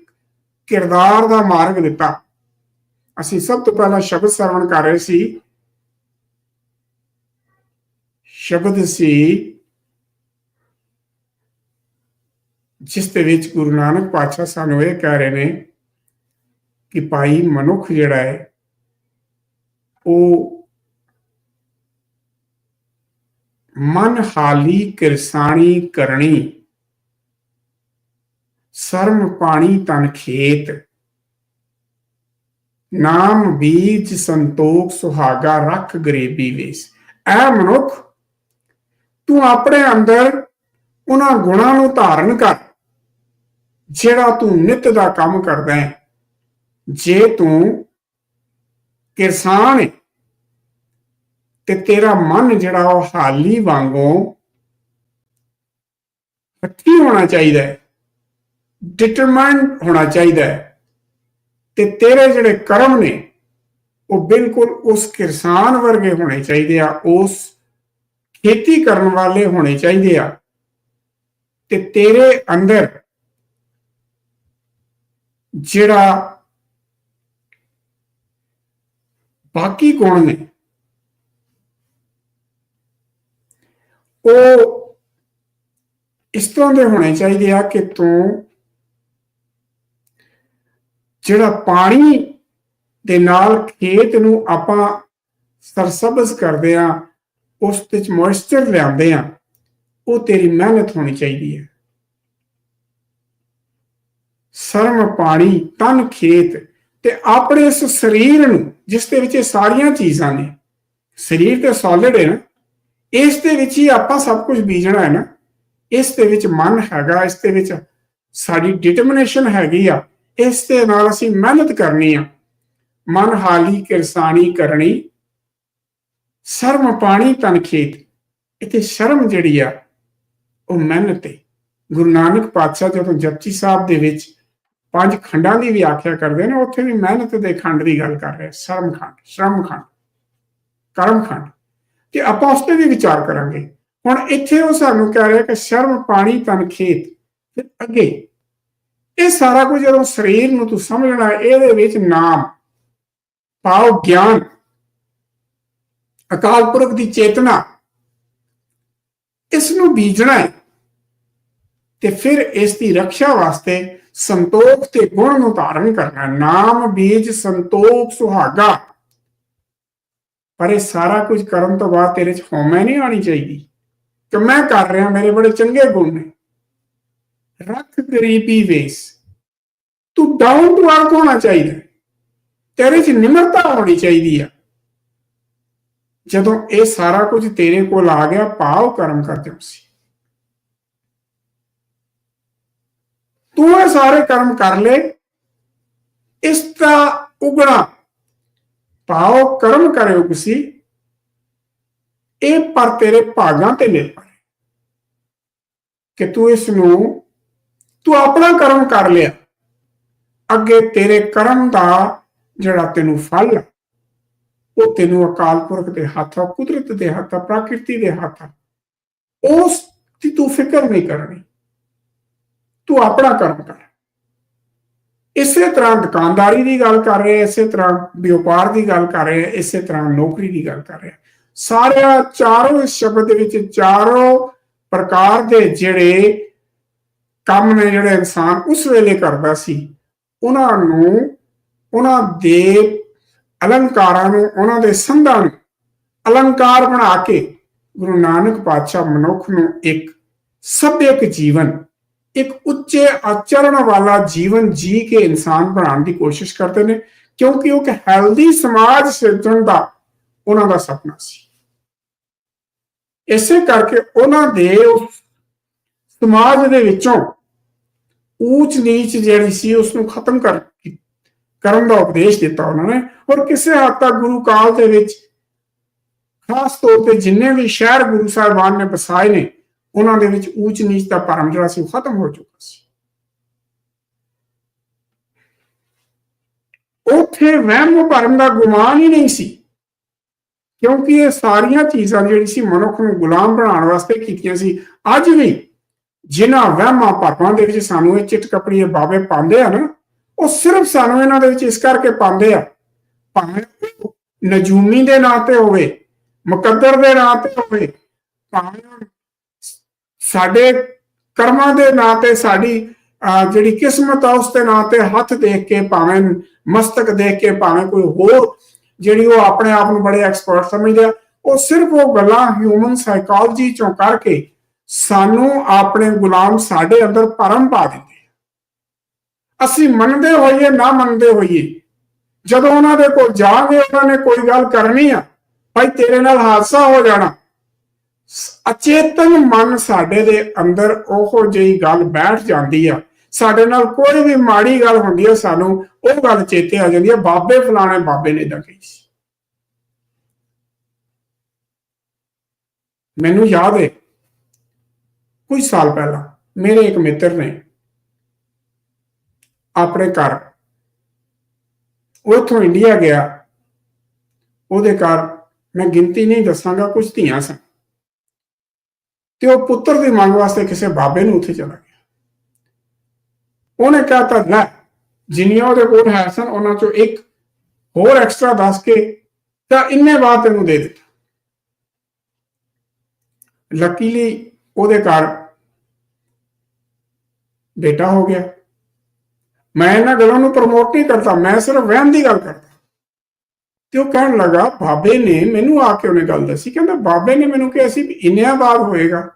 ਕਿਰਦਾਰ ਦਾ ਮਾਰਗ ਦਿੱਤਾ। ਅਸੀਂ ਸਭ ਤੋਂ ਪਹਿਲਾਂ ਸ਼ਬਦ ਸਰਵਣ ਕਰ ਰਹੇ ਸੀ ਸ਼ਬਦ ਸੀ, ਜਿਸ ਦੇ ਵਿੱਚ ਗੁਰੂ ਨਾਨਕ ਪਾਤਸ਼ਾਹ ਸਾਨੂੰ ਇਹ ਕਹਿ ਰਹੇ ਨੇ ਕਿ ਭਾਈ ਮਨੁੱਖ ਜਿਹੜਾ ਹੈ, ਉਹ ਮਨ ਹਾਲੀ ਕਿਰਸਾਣੀ ਕਰਨੀ ਸਰਮ ਪਾਣੀ ਤਨ ਖੇਤ, ਨਾਮ ਬੀਜ ਸੰਤੋਖ ਸੁਹਾਗਾ ਰੱਖ ਗਰੀਬੀ ਵੇਸ। ਐ ਮਨੁੱਖ ਤੂੰ ਆਪਣੇ ਅੰਦਰ ਉਹਨਾਂ ਗੁਣਾਂ ਨੂੰ ਧਾਰਨ ਕਰ, ਜਿਹੜਾ ਤੂੰ ਨਿਤ ਦਾ ਕੰਮ ਕਰਦਾ ਹੈ। ਜੇ ਤੂੰ ਕਿਰਸਾਨ ਹੈ ਤੇ ਤੇਰਾ ਮਨ ਜਿਹੜਾ ਉਹ ਹਾਲੀ ਵਾਂਗੂ ਹੱਥੀ ਹੋਣਾ ਚਾਹੀਦਾ ਹੈ ਡਿਟਰਮਾਈਨਡ ਹੋਣਾ ਚਾਹੀਦਾ ਹੈ, ਤੇ ਤੇਰੇ ਜਿਹੜੇ ਕਰਮ ਨੇ, ਉਹ ਬਿਲਕੁਲ ਉਸ ਕਿਰਸਾਨ ਵਰਗੇ ਹੋਣੇ ਚਾਹੀਦੇ ਆ, ਉਸ ਖੇਤੀ ਕਰਨ ਵਾਲੇ ਹੋਣੇ ਚਾਹੀਦੇ ਆ। ਤੇ ਤੇਰੇ ਅੰਦਰ ਜਿਹੜਾ ਬਾਕੀ ਗੁਣ ਨੇ, ਉਹ ਇਸ ਤਰ੍ਹਾਂ ਦੇ ਹੋਣੇ ਚਾਹੀਦੇ ਆ ਕਿ ਤੂੰ ਜਿਹੜਾ ਪਾਣੀ ਦੇ ਨਾਲ ਖੇਤ ਨੂੰ ਆਪਾਂ ਸਰਸਬਜ਼ ਕਰਦੇ ਆ ਉਸ ਵਿੱਚ ਮੋਇਸਚਰ ਲਿਆਉਂਦੇ ਆ ਉਹ ਤੇਰੀ ਮਿਹਨਤ ਹੋਣੀ ਚਾਹੀਦੀ ਹੈ। ਸਰਮ ਪਾਣੀ, ਤਨ ਖੇਤ ਤੇ ਆਪਣੇ ਇਸ ਸਰੀਰ ਨੂੰ, ਜਿਸ ਦੇ ਵਿੱਚ ਇਹ ਸਾਰੀਆਂ ਚੀਜ਼ਾਂ ਨੇ, ਸਰੀਰ ਤੇ ਸੋਲਿਡ ਹੈ ਨਾ, ਇਸ ਦੇ ਵਿੱਚ ਹੀ ਆਪਾਂ ਸਭ ਕੁਝ ਬੀਜਣਾ ਹੈ ਨਾ, ਇਸ ਦੇ ਵਿੱਚ ਮਨ ਹੈਗਾ, ਇਸ ਦੇ ਵਿੱਚ ਸਾਡੀ ਡਿਟਰਮੀਨੇਸ਼ਨ ਹੈਗੀ ਆ, ਇਸ ਦੇ ਨਾਲ ਅਸੀਂ ਮਿਹਨਤ ਕਰਨੀ ਆ। ਮਨ ਹਾਲੀ ਕਿਰਸਾਨੀ ਕਰਨੀ ਸ਼ਰਮ ਪਾਣੀ ਤਨ ਖੇਤ। ਇਥੇ ਸ਼ਰਮ ਜਿਹੜੀ ਆ, ਉਹ ਮਿਹਨਤ ਹੈ ਗੁਰੂ ਨਾਨਕ ਪਾਤਸ਼ਾਹ ਜਦੋਂ ਜਪਜੀ ਸਾਹਿਬ ਦੇ ਵਿੱਚ ਪੰਜ ਖੰਡਾਂ ਦੀ ਵਿਆਖਿਆ ਕਰਦੇ ਨੇ, ਉੱਥੇ ਵੀ ਮਿਹਨਤ ਦੇ ਖੰਡ ਦੀ ਗੱਲ ਕਰ ਰਹੇ ਸ਼ਰਮ ਖੰਡ ਸ਼ਰਮ ਖੰਡ, ਕਰਮ ਖੰਡ। ਤੇ ਆਪਾਂ ਉਸ ਤੇ ਵੀ ਵਿਚਾਰ ਕਰਾਂਗੇ। ਹੁਣ ਇੱਥੇ ਉਹ ਸਾਨੂੰ ਕਹਿ ਰਿਹਾ ਕਿ ਸ਼ਰਮ ਪਾਣੀ ਤਨ ਖੇਤ, ਫਿਰ ਅੱਗੇ। ਇਹ ਸਾਰਾ ਕੁਝ ਜਦੋਂ ਸਰੀਰ ਨੂੰ ਤੂੰ ਸਮਝਣਾ, ਇਹਦੇ ਵਿੱਚ ਨਾਮ ਪਾਉ ਗਿਆਨ ਅਕਾਲ ਪੁਰਖ ਦੀ ਚੇਤਨਾ ਇਸ ਨੂੰ ਬੀਜਣਾ ਹੈ ਤੇ ਫਿਰ ਇਸ ਦੀ ਰੱਖਿਆ ਵਾਸਤੇ ਸੰਤੋਖ ਤੇ ਗੁਣ ਨੂੰ ਧਾਰਨ ਕਰਨਾ ਨਾਮ ਬੀਜ ਸੰਤੋਖ ਸੁਹਾਗਾ। ਪਰ ਇਹ ਸਾਰਾ ਕੁਝ ਕਰਨ ਤੋਂ ਬਾਅਦ ਤੇਰੇ ਚ ਹਉਮੈ ਨਹੀਂ ਆਣੀ ਚਾਹੀਦੀ। ਕਿ ਮੈਂ ਕਰ ਰਿਹਾ, ਮੇਰੇ ਬੜੇ ਚੰਗੇ ਗੁਣ ਨੇ। ਰੱਖ ਗਰੀਬੀ ਵੇਸ। ਤੂੰ ਡਾਊਨ ਟੂ ਅਰਥ ਹੋਣਾ ਚਾਹੀਦਾ। ਤੇਰੇ ਚ ਨਿਮਰਤਾ ਹੋਣੀ ਚਾਹੀਦੀ ਆ। ਜਦੋਂ ਇਹ ਸਾਰਾ ਕੁਝ ਤੇਰੇ ਕੋਲ ਆ ਗਿਆ ਪਾਉ ਕਰਮ ਕਰਦੇ ਸੀ ਤੂੰ ਇਹ ਸਾਰੇ ਕਰਮ ਕਰ ਲੈ ਇਸ ਦਾ ਉਗਣਾ। ਪਾਉ ਕਰਮ ਕਰਿਓ ਤੁਸੀਂ ਇਹ ਪਰ ਤੇਰੇ ਭਾਗਾਂ ਤੇ ਨਿਰਭਰ ਹੈ ਕਿ ਤੂੰ ਇਸ ਨੂੰ ਤੂੰ ਆਪਣਾ ਕਰਮ ਕਰ ਲਿਆ। ਅੱਗੇ ਤੇਰੇ ਕਰਮ ਦਾ ਜਿਹੜਾ ਤੈਨੂੰ ਫਲ ਹੈ, ਉਹ ਤੈਨੂੰ ਅਕਾਲ ਪੁਰਖ ਦੇ ਹੱਥ ਆ ਕੁਦਰਤ ਦੇ ਹੱਥ ਆ ਪ੍ਰਕਿਰਤੀ ਦੇ ਹੱਥ ਆ। ਉਸ ਦੀ ਤੂੰ ਫਿਕਰ ਨਹੀਂ ਕਰਨੀ। ਤੂੰ ਆਪਣਾ ਕਰਮ ਕਰ। ਇਸੇ ਤਰ੍ਹਾਂ ਦੁਕਾਨਦਾਰੀ ਦੀ ਗੱਲ ਕਰ ਰਹੇ, ਇਸੇ ਤਰ੍ਹਾਂ ਵਪਾਰ ਦੀ ਗੱਲ ਕਰ ਰਹੇ, ਇਸੇ ਤਰ੍ਹਾਂ ਨੌਕਰੀ ਦੀ ਗੱਲ ਕਰ ਰਹੇ। ਸਾਰਿਆਂ ਚਾਰੋਂ ਇਸ ਸ਼ਬਦ ਦੇ ਵਿੱਚ ਚਾਰੋਂ ਪ੍ਰਕਾਰ ਦੇ ਜਿਹੜੇ ਕੰਮ ਨੇ, ਜਿਹੜੇ ਇਨਸਾਨ ਉਸ ਵੇਲੇ ਕਰਦਾ ਸੀ, ਉਹਨਾਂ ਨੂੰ, ਉਹਨਾਂ ਦੇ ਅਲੰਕਾਰਾਂ ਨੂੰ ਉਹਨਾਂ ਦੇ ਸੰਧਾਂ ਨੂੰ ਅਲੰਕਾਰ ਬਣਾ ਕੇ ਗੁਰੂ ਨਾਨਕ ਪਾਤਸ਼ਾਹ ਮਨੁੱਖ ਨੂੰ ਇੱਕ ਸਭਿਅਕ ਜੀਵਨ, ਇੱਕ ਉੱਚੇ ਆਚਰਣ ਵਾਲਾ ਜੀਵਨ ਜੀ ਕੇ ਇਨਸਾਨ ਬਣਾਉਣ ਦੀ ਕੋਸ਼ਿਸ਼ ਕਰਦੇ ਨੇ, ਕਿਉਂਕਿ ਉਹ ਇੱਕ ਹੈਲਦੀ ਸਮਾਜ ਸਿਰਜਣ ਦਾ ਉਹਨਾਂ ਦਾ ਸੁਪਨਾ ਸੀ। ਇਸੇ ਕਰਕੇ ਉਹਨਾਂ ਦੇ ਉਸ ਸਮਾਜ ਦੇ ਵਿੱਚੋਂ ਊਚ ਨੀਚ ਜਿਹੜੀ ਸੀ ਉਸ ਨੂੰ ਖਤਮ ਕਰ ਕਰਨ ਦਾ ਉਪਦੇਸ਼ ਦਿੱਤਾ ਉਹਨਾਂ ਨੇ ਔਰ ਕਿਸੇ ਹੱਦ ਤੱਕ ਗੁਰੂ ਕਾਲ ਦੇ ਵਿੱਚ ਖਾਸ ਤੌਰ ਤੇ ਜਿੰਨੇ ਵੀ ਸ਼ਹਿਰ ਗੁਰੂ ਸਾਹਿਬਾਨ ਨੇ ਬਸਾਏ ਨੇ, ਉਹਨਾਂ ਦੇ ਵਿੱਚ ਊਚ ਨੀਚ ਦਾ ਭਰਮ ਜਿਹੜਾ ਸੀ ਉਹ ਖਤਮ ਹੋ ਚੁੱਕਾ ਸੀ। ਉੱਥੇ ਵਹਿਮ ਭਰਮ ਦਾ ਗੁਮਾਨ ਹੀ ਨਹੀਂ ਸੀ, ਕਿਉਂਕਿ ਇਹ ਸਾਰੀਆਂ ਚੀਜ਼ਾਂ ਜਿਹੜੀ ਸੀ ਮਨੁੱਖ ਨੂੰ ਗੁਲਾਮ ਬਣਾਉਣ ਵਾਸਤੇ ਕੀਤੀਆਂ ਸੀ। ਅੱਜ ਵੀ ਜਿਨ੍ਹਾਂ ਵਹਿਮਾਂ ਭਰਮਾਂ ਦੇ ਵਿੱਚ ਸਾਨੂੰ ਇਹ ਚਿੱਟ ਕਪੜੀਏ ਬਾਬੇ ਪਾਉਂਦੇ ਆ ਨਾ ਉਹ ਸਿਰਫ ਸਾਨੂੰ ਇਹਨਾਂ ਦੇ ਵਿੱਚ ਇਸ ਕਰਕੇ ਪਾਉਂਦੇ ਆ। ਭਾਵੇਂ ਉਹ ਨਜੂਮੀ ਦੇ ਨਾਂ ਤੇ ਹੋਵੇ, ਮੁਕੱਦਰ ਦੇ ਨਾਂ ਤੇ ਹੋਵੇ, ਭਾਵੇਂ ਸਾਡੇ ਕਰਮਾਂ ਦੇ ਨਾਂ ਤੇ, ਸਾਡੀ ਜਿਹੜੀ ਕਿਸਮਤ ਆ, ਉਸ ਦੇ ਨਾਂ ਤੇ ਹੱਥ ਦੇਖ ਕੇ, ਭਾਵੇਂ ਮਸਤਕ ਦੇਖ ਕੇ, ਭਾਵੇਂ ਕੋਈ ਹੋਰ ਜਿਹੜੀ ਉਹ ਆਪਣੇ ਆਪ ਨੂੰ ਬੜੇ ਐਕਸਪਰਟ ਸਮਝਦੇ ਆ, ਉਹ ਸਿਰਫ ਉਹ ਗੱਲਾਂ ਹਿਊਮਨ ਸਾਈਕੋਲੋਜੀ ਚੋਂ ਕਰਕੇ ਸਾਨੂੰ ਆਪਣੇ ਗੁਲਾਮ ਸਾਡੇ ਅੰਦਰ ਭਰਮ ਪਾ ਦਿੰਦੇ ਅਸੀਂ ਮੰਨਦੇ ਹੋਈਏ, ਨਾ ਮੰਨਦੇ ਹੋਈਏ। ਜਦੋਂ ਉਹਨਾਂ ਦੇ ਕੋਲ ਜਾਵਾਂਗੇ, ਉਹਨਾਂ ਨੇ ਕੋਈ ਗੱਲ ਕਰਨੀ ਆ, ਭਾਈ ਤੇਰੇ ਨਾਲ ਹਾਦਸਾ ਹੋ ਜਾਣਾ। ਅਚੇਤਨ ਮਨ ਸਾਡੇ ਦੇ ਅੰਦਰ ਉਹੋ ਜਿਹੀ ਗੱਲ ਬੈਠ ਜਾਂਦੀ ਆ। ਸਾਡੇ ਨਾਲ ਕੋਈ ਵੀ ਮਾੜੀ ਗੱਲ ਹੁੰਦੀ ਆ, ਸਾਨੂੰ ਉਹ ਗੱਲ ਚੇਤੇ ਆ ਜਾਂਦੀ ਆ, ਬਾਬੇ ਫਲਾਣੇ ਬਾਬੇ ਨੇ ਤਾਂ ਕਹੀ ਸੀ। ਮੈਨੂੰ ਯਾਦ ਹੈ ਕੁਝ ਸਾਲ ਪਹਿਲਾਂ, ਮੇਰੇ ਇੱਕ ਮਿੱਤਰ ਨੇ ਆਪਣੇ ਘਰ। ਉਹ ਉੱਥੋਂ ਇੰਡੀਆ ਗਿਆ। ਉਹਦੇ ਘਰ ਮੈਂ ਗਿਣਤੀ ਨਹੀਂ ਦੱਸਾਂਗਾ, ਕੁਝ ਧੀਆਂ ਸਨ। ਤੇ ਉਹ ਪੁੱਤਰ ਦੀ ਮੰਗ ਵਾਸਤੇ ਕਿਸੇ ਬਾਬੇ ਨੂੰ ਉੱਥੇ ਚਲਾ ਗਿਆ। ਉਹਨੇ ਕਿਹਾ ਤਾਂ, ਲੈ, ਜਿੰਨੀਆਂ ਉਹਦੇ ਕੋਲ ਹੈ ਸਨ, ਉਹਨਾਂ ਚੋਂ ਇੱਕ ਹੋਰ ਐਕਸਟਰਾ ਦੱਸ ਕੇ ਤਾਂ ਇੰਨੇ ਬਾਅਦ ਤੈਨੂੰ ਦੇ ਦਿੱਤਾ। ਲੱਕੀਲੀ ਉਹਦੇ ਘਰ ਬੇਟਾ ਹੋ ਗਿਆ। ਮੈਂ ਇਹਨਾਂ ਗੱਲਾਂ ਨੂੰ ਪ੍ਰਮੋਟ ਨਹੀਂ ਕਰਦਾ, ਮੈਂ ਸਿਰਫ ਵਹਿਮ ਦੀ ਗੱਲ ਕਰਦਾ। ਤੇ ਉਹ ਕਹਿਣ ਲੱਗਾ, ਬਾਬੇ ਨੇ ਮੈਨੂੰ ਆ ਕੇ ਉਹਨੇ ਗੱਲ ਦੱਸੀ, ਕਹਿੰਦਾ ਬਾਬੇ ਨੇ ਮੈਨੂੰ ਕਿਹਾ ਸੀ ਵੀ ਇੰਨਿਆਂ ਬਾਅਦ ਹੋਏਗਾ।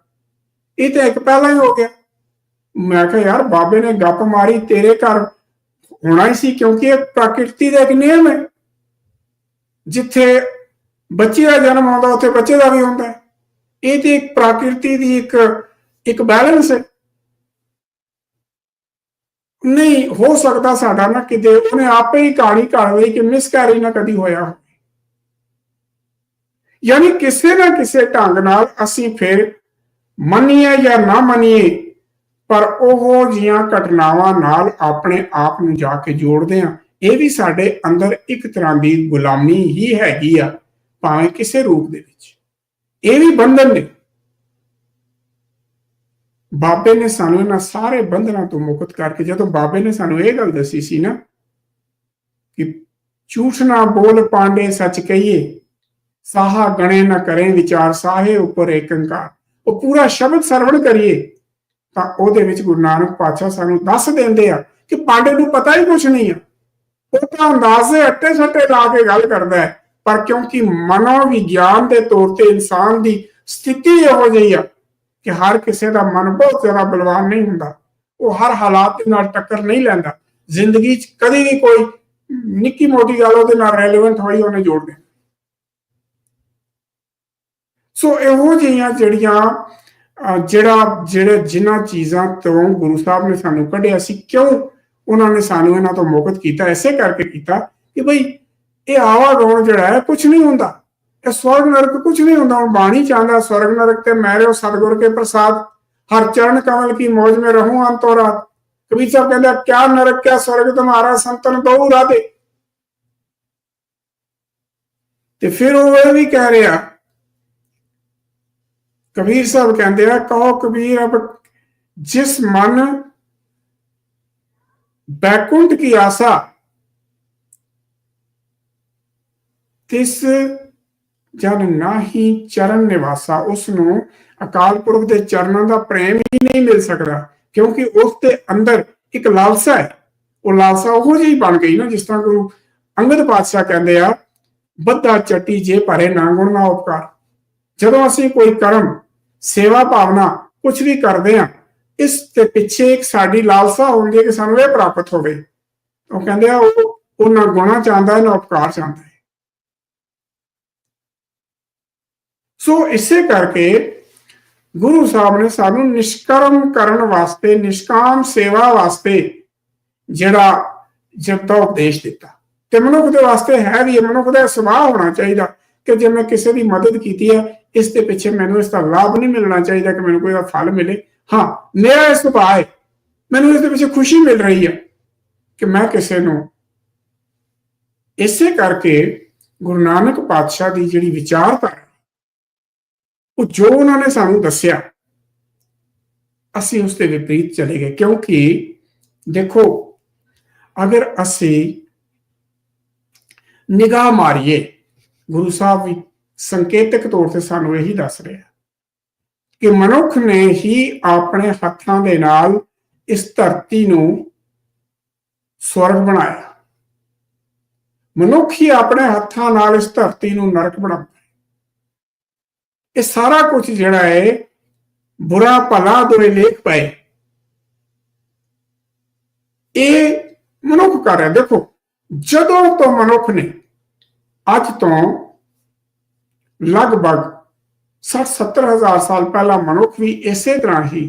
ਇਹ ਤਾਂ ਇੱਕ ਪਹਿਲਾਂ ਹੀ ਹੋ ਗਿਆ। ਮੈਂ ਕਿਹਾ, ਯਾਰ ਬਾਬੇ ਨੇ ਗੱਪ ਮਾਰੀ, ਤੇਰੇ ਘਰ ਹੋਣਾ ਹੀ ਸੀ, ਕਿਉਂਕਿ ਇਹ ਪ੍ਰਕਿਰਤੀ ਦਾ ਇੱਕ ਨਿਯਮ ਹੈ। ਜਿੱਥੇ ਬੱਚੇ ਦਾ ਜਨਮ ਆਉਂਦਾ, ਉੱਥੇ ਬੱਚੇ ਦਾ ਵੀ ਹੁੰਦਾ ਇਹ ਤੇ ਇੱਕ ਪ੍ਰਕਿਰਤੀ ਦੀ ਇੱਕ ਇੱਕ ਬੈਲੈਂਸ ਹੈ। ਨਹੀਂ, ਹੋ ਸਕਦਾ ਸਾਡਾ ਨਾ ਕਿਤੇ ਉਹਨੇ ਆਪੇ ਹੀ ਕਹਾਣੀ ਕਰ ਲਈ ਕਿ ਮਿਸਕੈਰੀ ਨਾ ਕਦੀ ਹੋਇਆ ਹੋਵੇ। ਯਾਨੀ ਕਿਸੇ ਨਾ ਕਿਸੇ ਢੰਗ ਨਾਲ ਅਸੀਂ ਫਿਰ ਮੰਨੀਏ ਜਾਂ ਨਾ ਮੰਨੀਏ, ਪਰ ਉਹ ਜੀਆਂ ਘਟਨਾਵਾਂ ਨਾਲ ਆਪਣੇ ਆਪ ਨੂੰ ਜਾ ਕੇ ਜੋੜਦੇ ਆ ਇਹ ਵੀ ਸਾਡੇ ਅੰਦਰ ਇੱਕ ਤਰ੍ਹਾਂ ਦੀ ਗੁਲਾਮੀ ਹੀ ਹੈਗੀ ਆ, ਭਾਵੇਂ ਕਿਸੇ ਰੂਪ ਦੇ ਵਿੱਚ। ਇਹ ਵੀ ਬੰਧਨ ਨੇ। ਬਾਬੇ ਨੇ ਸਾਨੂੰ ਇਹਨਾਂ ਸਾਰੇ ਬੰਧਨਾਂ ਤੋਂ ਮੁਕਤ ਕਰਕੇ, ਜਦੋਂ ਬਾਬੇ ਨੇ ਸਾਨੂੰ ਇਹ ਗੱਲ ਦੱਸੀ ਸੀ ਨਾ ਕਿ ਝੂਠ ਨਾ ਬੋਲ ਪਾਂਡੇ, ਸੱਚ ਕਹੀਏ, ਸਾਹਾ ਗਣੇ ਨਾ ਕਰੇ ਵਿਚਾਰ, ਸਾਹੇ ਉੱਪਰ ਏਕੰਕਾਰ। ਉਹ ਪੂਰਾ ਸ਼ਬਦ ਸਰਵਣ ਕਰੀਏ, ਤਾਂ ਉਹਦੇ ਵਿੱਚ ਗੁਰੂ ਨਾਨਕ ਪਾਤਸ਼ਾਹ ਸਾਨੂੰ ਦੱਸ ਦਿੰਦੇ ਆ ਕਿ ਪਾਂਡੇ ਨੂੰ ਪਤਾ ਹੀ ਕੁਝ ਨਹੀਂ ਆ। ਉਹ ਤਾਂ ਅੰਦਾਜ਼ੇ ਅੱਟੇ ਸੱਟੇ ਲਾ ਕੇ ਗੱਲ ਕਰਦਾ ਹੈ, ਪਰ ਕਿਉਂਕਿ ਮਨੋ ਵਿਗਿਆਨ ਦੇ ਤੌਰ ਤੇ ਇਨਸਾਨ ਦੀ ਸਥਿਤੀ ਇਹੋ ਜਿਹੀ ਆ ਕਿ ਹਰ ਕਿਸੇ ਦਾ ਮਨ ਬਹੁਤ ਜ਼ਿਆਦਾ ਬਲਵਾਨ ਨਹੀਂ ਹੁੰਦਾ। ਉਹ ਹਰ ਹਾਲਾਤ ਦੇ ਨਾਲ ਟੱਕਰ ਨਹੀਂ ਲੈਂਦਾ। ਜ਼ਿੰਦਗੀ 'ਚ ਕਦੀ ਵੀ ਕੋਈ ਨਿੱਕੀ ਮੋਟੀ ਗੱਲ ਉਹਦੇ ਨਾਲ ਰੈਲੇਵੈਂਟ ਹੋਈ ਉਹਨੇ ਜੋੜ ਦੇ ਸੋ ਇਹੋ ਜਿਹੀਆਂ ਜਿਹੜੀਆਂ ਜਿਹੜਾ, ਜਿਹੜੇ ਜਿਨ੍ਹਾਂ ਚੀਜ਼ਾਂ ਤੋਂ ਗੁਰੂ ਸਾਹਿਬ ਨੇ ਸਾਨੂੰ ਕੱਢਿਆ ਸੀ, ਕਿਉਂ ਉਹਨਾਂ ਨੇ ਸਾਨੂੰ ਇਹਨਾਂ ਤੋਂ ਮੁਕਤ ਕੀਤਾ, ਐਸੇ ਕਰਕੇ ਕੀਤਾ ਕਿ ਭਈ ਇਹ ਆਵਾ ਆਵਾਗਾਉਣ ਜਿਹੜਾ ਹੈ ਕੁਝ ਨਹੀਂ ਹੁੰਦਾ। ਕਿ ਸਵਰਗ ਨਰਕ ਕੁਝ ਨਹੀਂ ਹੁੰਦਾ ਉਹ ਬਾਣੀ ਚਾਹੁੰਦਾ ਸਵਰਗ ਨਰਕ ਤੇ ਮੈਰਿਓ ਸਤਗੁਰ ਕੇ ਪ੍ਰਸਾਦ, ਹਰ ਚਰਨ ਕਮਲ ਕੀ ਮौज में ਰਹੂੰ ਅੰਤੋ ਕਬੀਰ ਸਾਹਿਬ ਕਹਿੰਦਾ ਕਿਆ ਨਰਕ, ਕਿਆ ਸਵਰਗ ਤੁਹਾਰਾ ਸੰਤਨ ਕਹੂ ਰਾਤੇ। ਤੇ ਫਿਰ ਉਹ ਇਹ ਵੀ ਕਹਿ ਰਿਹਾ, ਕਬੀਰ ਸਾਹਿਬ ਕਹਿੰਦੇ ਆ, ਕਹੋ ਕਬੀਰ, ਅਬ ਜਿਸ ਮਨ ਬੈਕੁੰਠ ਕੀ ਆਸਾ, ਤਿਸ ਜਦ ਨਾ ਹੀ ਚਰਨ ਨਿਵਾਸਾ, ਉਸ ਨੂੰ ਅਕਾਲ ਪੁਰਖ ਦੇ ਚਰਨਾਂ ਦਾ ਪ੍ਰੇਮ ਹੀ ਨਹੀਂ ਮਿਲ ਸਕਦਾ, ਕਿਉਂਕਿ ਉਸ ਦੇ ਅੰਦਰ ਇੱਕ ਲਾਲਸਾ ਹੈ। ਉਹ ਲਾਲਸਾ ਉਹ ਜਿਹੀ ਬਣ ਗਈ ਨਾ, ਜਿਸ ਤਰ੍ਹਾਂ ਗੁਰੂ ਅੰਗਦ ਪਾਤਸ਼ਾਹ ਕਹਿੰਦੇ ਆ, ਬੱਧਾ ਚਟੀ ਜੇ ਭਰੇ ਨਾ ਗੁਣ ਨਾ ਉਪਕਾਰ। ਜਦੋਂ ਅਸੀਂ ਕੋਈ ਕਰਮ, ਸੇਵਾ ਭਾਵਨਾ ਕੁਝ ਵੀ ਕਰਦੇ ਆ ਇਸ ਦੇ ਪਿੱਛੇ ਇੱਕ ਸਾਡੀ ਲਾਲਸਾ ਹੁੰਦੀ ਹੈ ਕਿ ਸਾਨੂੰ ਇਹ ਪ੍ਰਾਪਤ ਹੋਵੇ। ਉਹ ਕਹਿੰਦੇ ਆ, ਉਹ ਉਹ ਨਾ ਗੁਣਾ ਚਾਹੁੰਦਾ ਹੈ ਨਾ ਉਪਕਾਰ ਚਾਹੁੰਦਾ ਹੈ ਸੋ ਇਸੇ ਕਰਕੇ ਗੁਰੂ ਸਾਹਿਬ ਨੇ ਸਾਨੂੰ ਨਿਸ਼ਕਰਮ ਕਰਨ ਵਾਸਤੇ, ਨਿਸ਼ਕਾਮ ਸੇਵਾ ਵਾਸਤੇ ਜਿਹੜਾ ਜਨਤਾ ਉਪਦੇਸ਼ ਦਿੱਤਾ। ਤੇ ਮਨੁੱਖ ਦੇ ਵਾਸਤੇ ਹੈ ਵੀ ਇਹ, ਮਨੁੱਖ ਦਾ ਸੁਭਾਅ ਹੋਣਾ ਚਾਹੀਦਾ ਕਿ ਜੇ ਮੈਂ ਕਿਸੇ ਦੀ ਮਦਦ ਕੀਤੀ ਹੈ, ਇਸ ਦੇ ਪਿੱਛੇ ਮੈਨੂੰ ਇਸ ਦਾ ਲਾਭ ਨਹੀਂ ਮਿਲਣਾ ਚਾਹੀਦਾ ਕਿ ਮੈਨੂੰ ਕੋਈ ਦਾ ਫਲ ਮਿਲੇ। ਹਾਂ, ਮੇਰਾ ਇਹ ਸੁਭਾਅ ਹੈ। ਮੈਨੂੰ ਇਸ ਦੇ ਪਿੱਛੇ ਖੁਸ਼ੀ ਮਿਲ ਰਹੀ ਹੈ ਕਿ ਮੈਂ ਕਿਸੇ ਨੂੰ ਇਸੇ ਕਰਕੇ ਗੁਰੂ ਨਾਨਕ ਪਾਤਸ਼ਾਹ ਦੀ ਜਿਹੜੀ ਵਿਚਾਰਧਾਰਾ ਉਹ ਜੋ ਉਹਨਾਂ ਨੇ ਸਾਨੂੰ ਦੱਸਿਆ, ਅਸੀਂ ਉਸ ਦੇ ਵਿਪਰੀਤ ਚਲੇ ਗਏ। ਕਿਉਂਕਿ ਦੇਖੋ, ਅਗਰ ਅਸੀਂ ਨਿਗਾਹ ਮਾਰੀਏ, ਗੁਰੂ ਸਾਹਿਬ ਵੀ ਸੰਕੇਤਕ ਤੌਰ ਤੇ ਸਾਨੂੰ ਇਹੀ ਦੱਸ ਰਿਹਾ ਕਿ ਮਨੁੱਖ ਨੇ ਹੀ ਆਪਣੇ ਹੱਥਾਂ ਦੇ ਨਾਲ ਇਸ ਧਰਤੀ ਨੂੰ ਸਵਰਗ ਬਣਾਇਆ। ਮਨੁੱਖ ਹੀ ਆਪਣੇ ਹੱਥਾਂ ਨਾਲ ਇਸ ਧਰਤੀ ਨੂੰ ਨਰਕ ਬਣਾਉਂਦਾ। ਇਹ ਸਾਰਾ ਕੁਝ ਜਿਹੜਾ ਹੈ, ਬੁਰਾ ਭਲਾ ਦੋਏ ਲੇਖ ਪਏ। ਇਹ ਮਨੁੱਖ ਕਰ ਰਿਹਾ ਦੇਖੋ, ਜਦੋਂ ਤੋਂ ਮਨੁੱਖ ਨੇ ਅੱਜ ਤੋਂ ਲਗਭਗ 60-70 ਹਜ਼ਾਰ ਸਾਲ ਪਹਿਲਾਂ ਮਨੁੱਖ ਵੀ ਇਸੇ ਤਰ੍ਹਾਂ ਹੀ,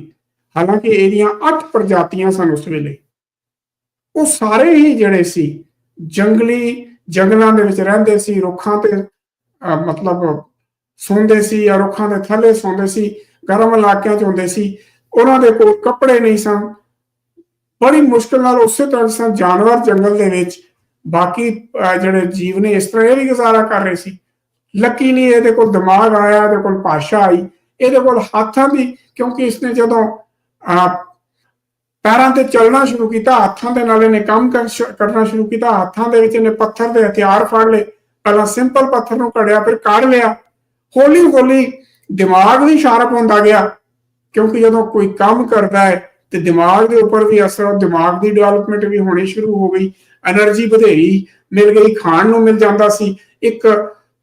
ਹਾਲਾਂਕਿ ਇਹਦੀਆਂ 8 ਪ੍ਰਜਾਤੀਆਂ ਸਨ ਉਸ ਵੇਲੇ, ਉਹ ਸਾਰੇ ਹੀ ਜਿਹੜੇ ਸੀ, ਜੰਗਲੀ ਜੰਗਲਾਂ ਦੇ ਵਿੱਚ ਰਹਿੰਦੇ ਸੀ, ਰੁੱਖਾਂ ਤੇ ਮਤਲਬ ਸੌਂਦੇ ਸੀ ਜਾਂ ਰੁੱਖਾਂ ਦੇ ਥੱਲੇ ਸੌਂਦੇ ਸੀ ਗਰਮ ਇਲਾਕਿਆਂ 'ਚ ਹੁੰਦੇ ਸੀ ਉਹਨਾਂ ਦੇ ਕੋਲ ਕੱਪੜੇ ਨਹੀਂ ਸਨ। ਬੜੀ ਮੁਸ਼ਕਲ ਨਾਲ ਉਸੇ ਤਰ੍ਹਾਂ ਸਨ ਜਾਨਵਰ ਜੰਗਲ ਦੇ ਵਿੱਚ। ਬਾਕੀ ਜਿਹੜੇ ਜੀਵ ਨੇ ਇਸ ਤਰ੍ਹਾਂ ਇਹ ਵੀ ਗੁਜ਼ਾਰਾ ਕਰ ਰਹੇ ਸੀ। ਲੱਕੀ ਨਹੀਂ ਇਹਦੇ ਕੋਲ ਦਿਮਾਗ ਆਇਆ ਇਹਦੇ ਕੋਲ ਭਾਸ਼ਾ ਆਈ। ਇਹਦੇ ਕੋਲ ਹੱਥਾਂ ਦੀ ਕਿਉਂਕਿ ਇਸਨੇ ਜਦੋਂ ਅਹ, ਪੈਰਾਂ ਤੇ ਚੱਲਣਾ ਸ਼ੁਰੂ ਕੀਤਾ ਹੱਥਾਂ ਦੇ ਨਾਲ ਇਹਨੇ ਕੰਮ ਕਰਨਾ ਸ਼ੁਰੂ ਕੀਤਾ ਹੱਥਾਂ ਦੇ ਵਿੱਚ ਇਹਨੇ ਪੱਥਰ ਦੇ ਹਥਿਆਰ ਫੜ ਲਏ। ਪਹਿਲਾਂ ਸਿੰਪਲ ਪੱਥਰ ਨੂੰ ਘੜਿਆ ਫਿਰ ਕੱਢ ਲਿਆ। ਹੌਲੀ ਹੌਲੀ ਦਿਮਾਗ ਵੀ ਸ਼ਾਰਪ ਹੁੰਦਾ ਗਿਆ, ਕਿਉਂਕਿ ਜਦੋਂ ਕੋਈ ਕੰਮ ਕਰਦਾ ਹੈ, ਤੇ ਦਿਮਾਗ ਦੇ ਉੱਪਰ ਵੀ ਅਸਰ ਉਹ ਦਿਮਾਗ ਦੀ ਡਿਵੈਲਪਮੈਂਟ ਵੀ ਹੋਣੀ ਸ਼ੁਰੂ ਹੋ ਗਈ એનર્ਜੀ ਵਧੇਰੀ ਮਿਲ ਗਈ, ਖਾਣ ਨੂੰ ਮਿਲ ਜਾਂਦਾ ਸੀ, ਇੱਕ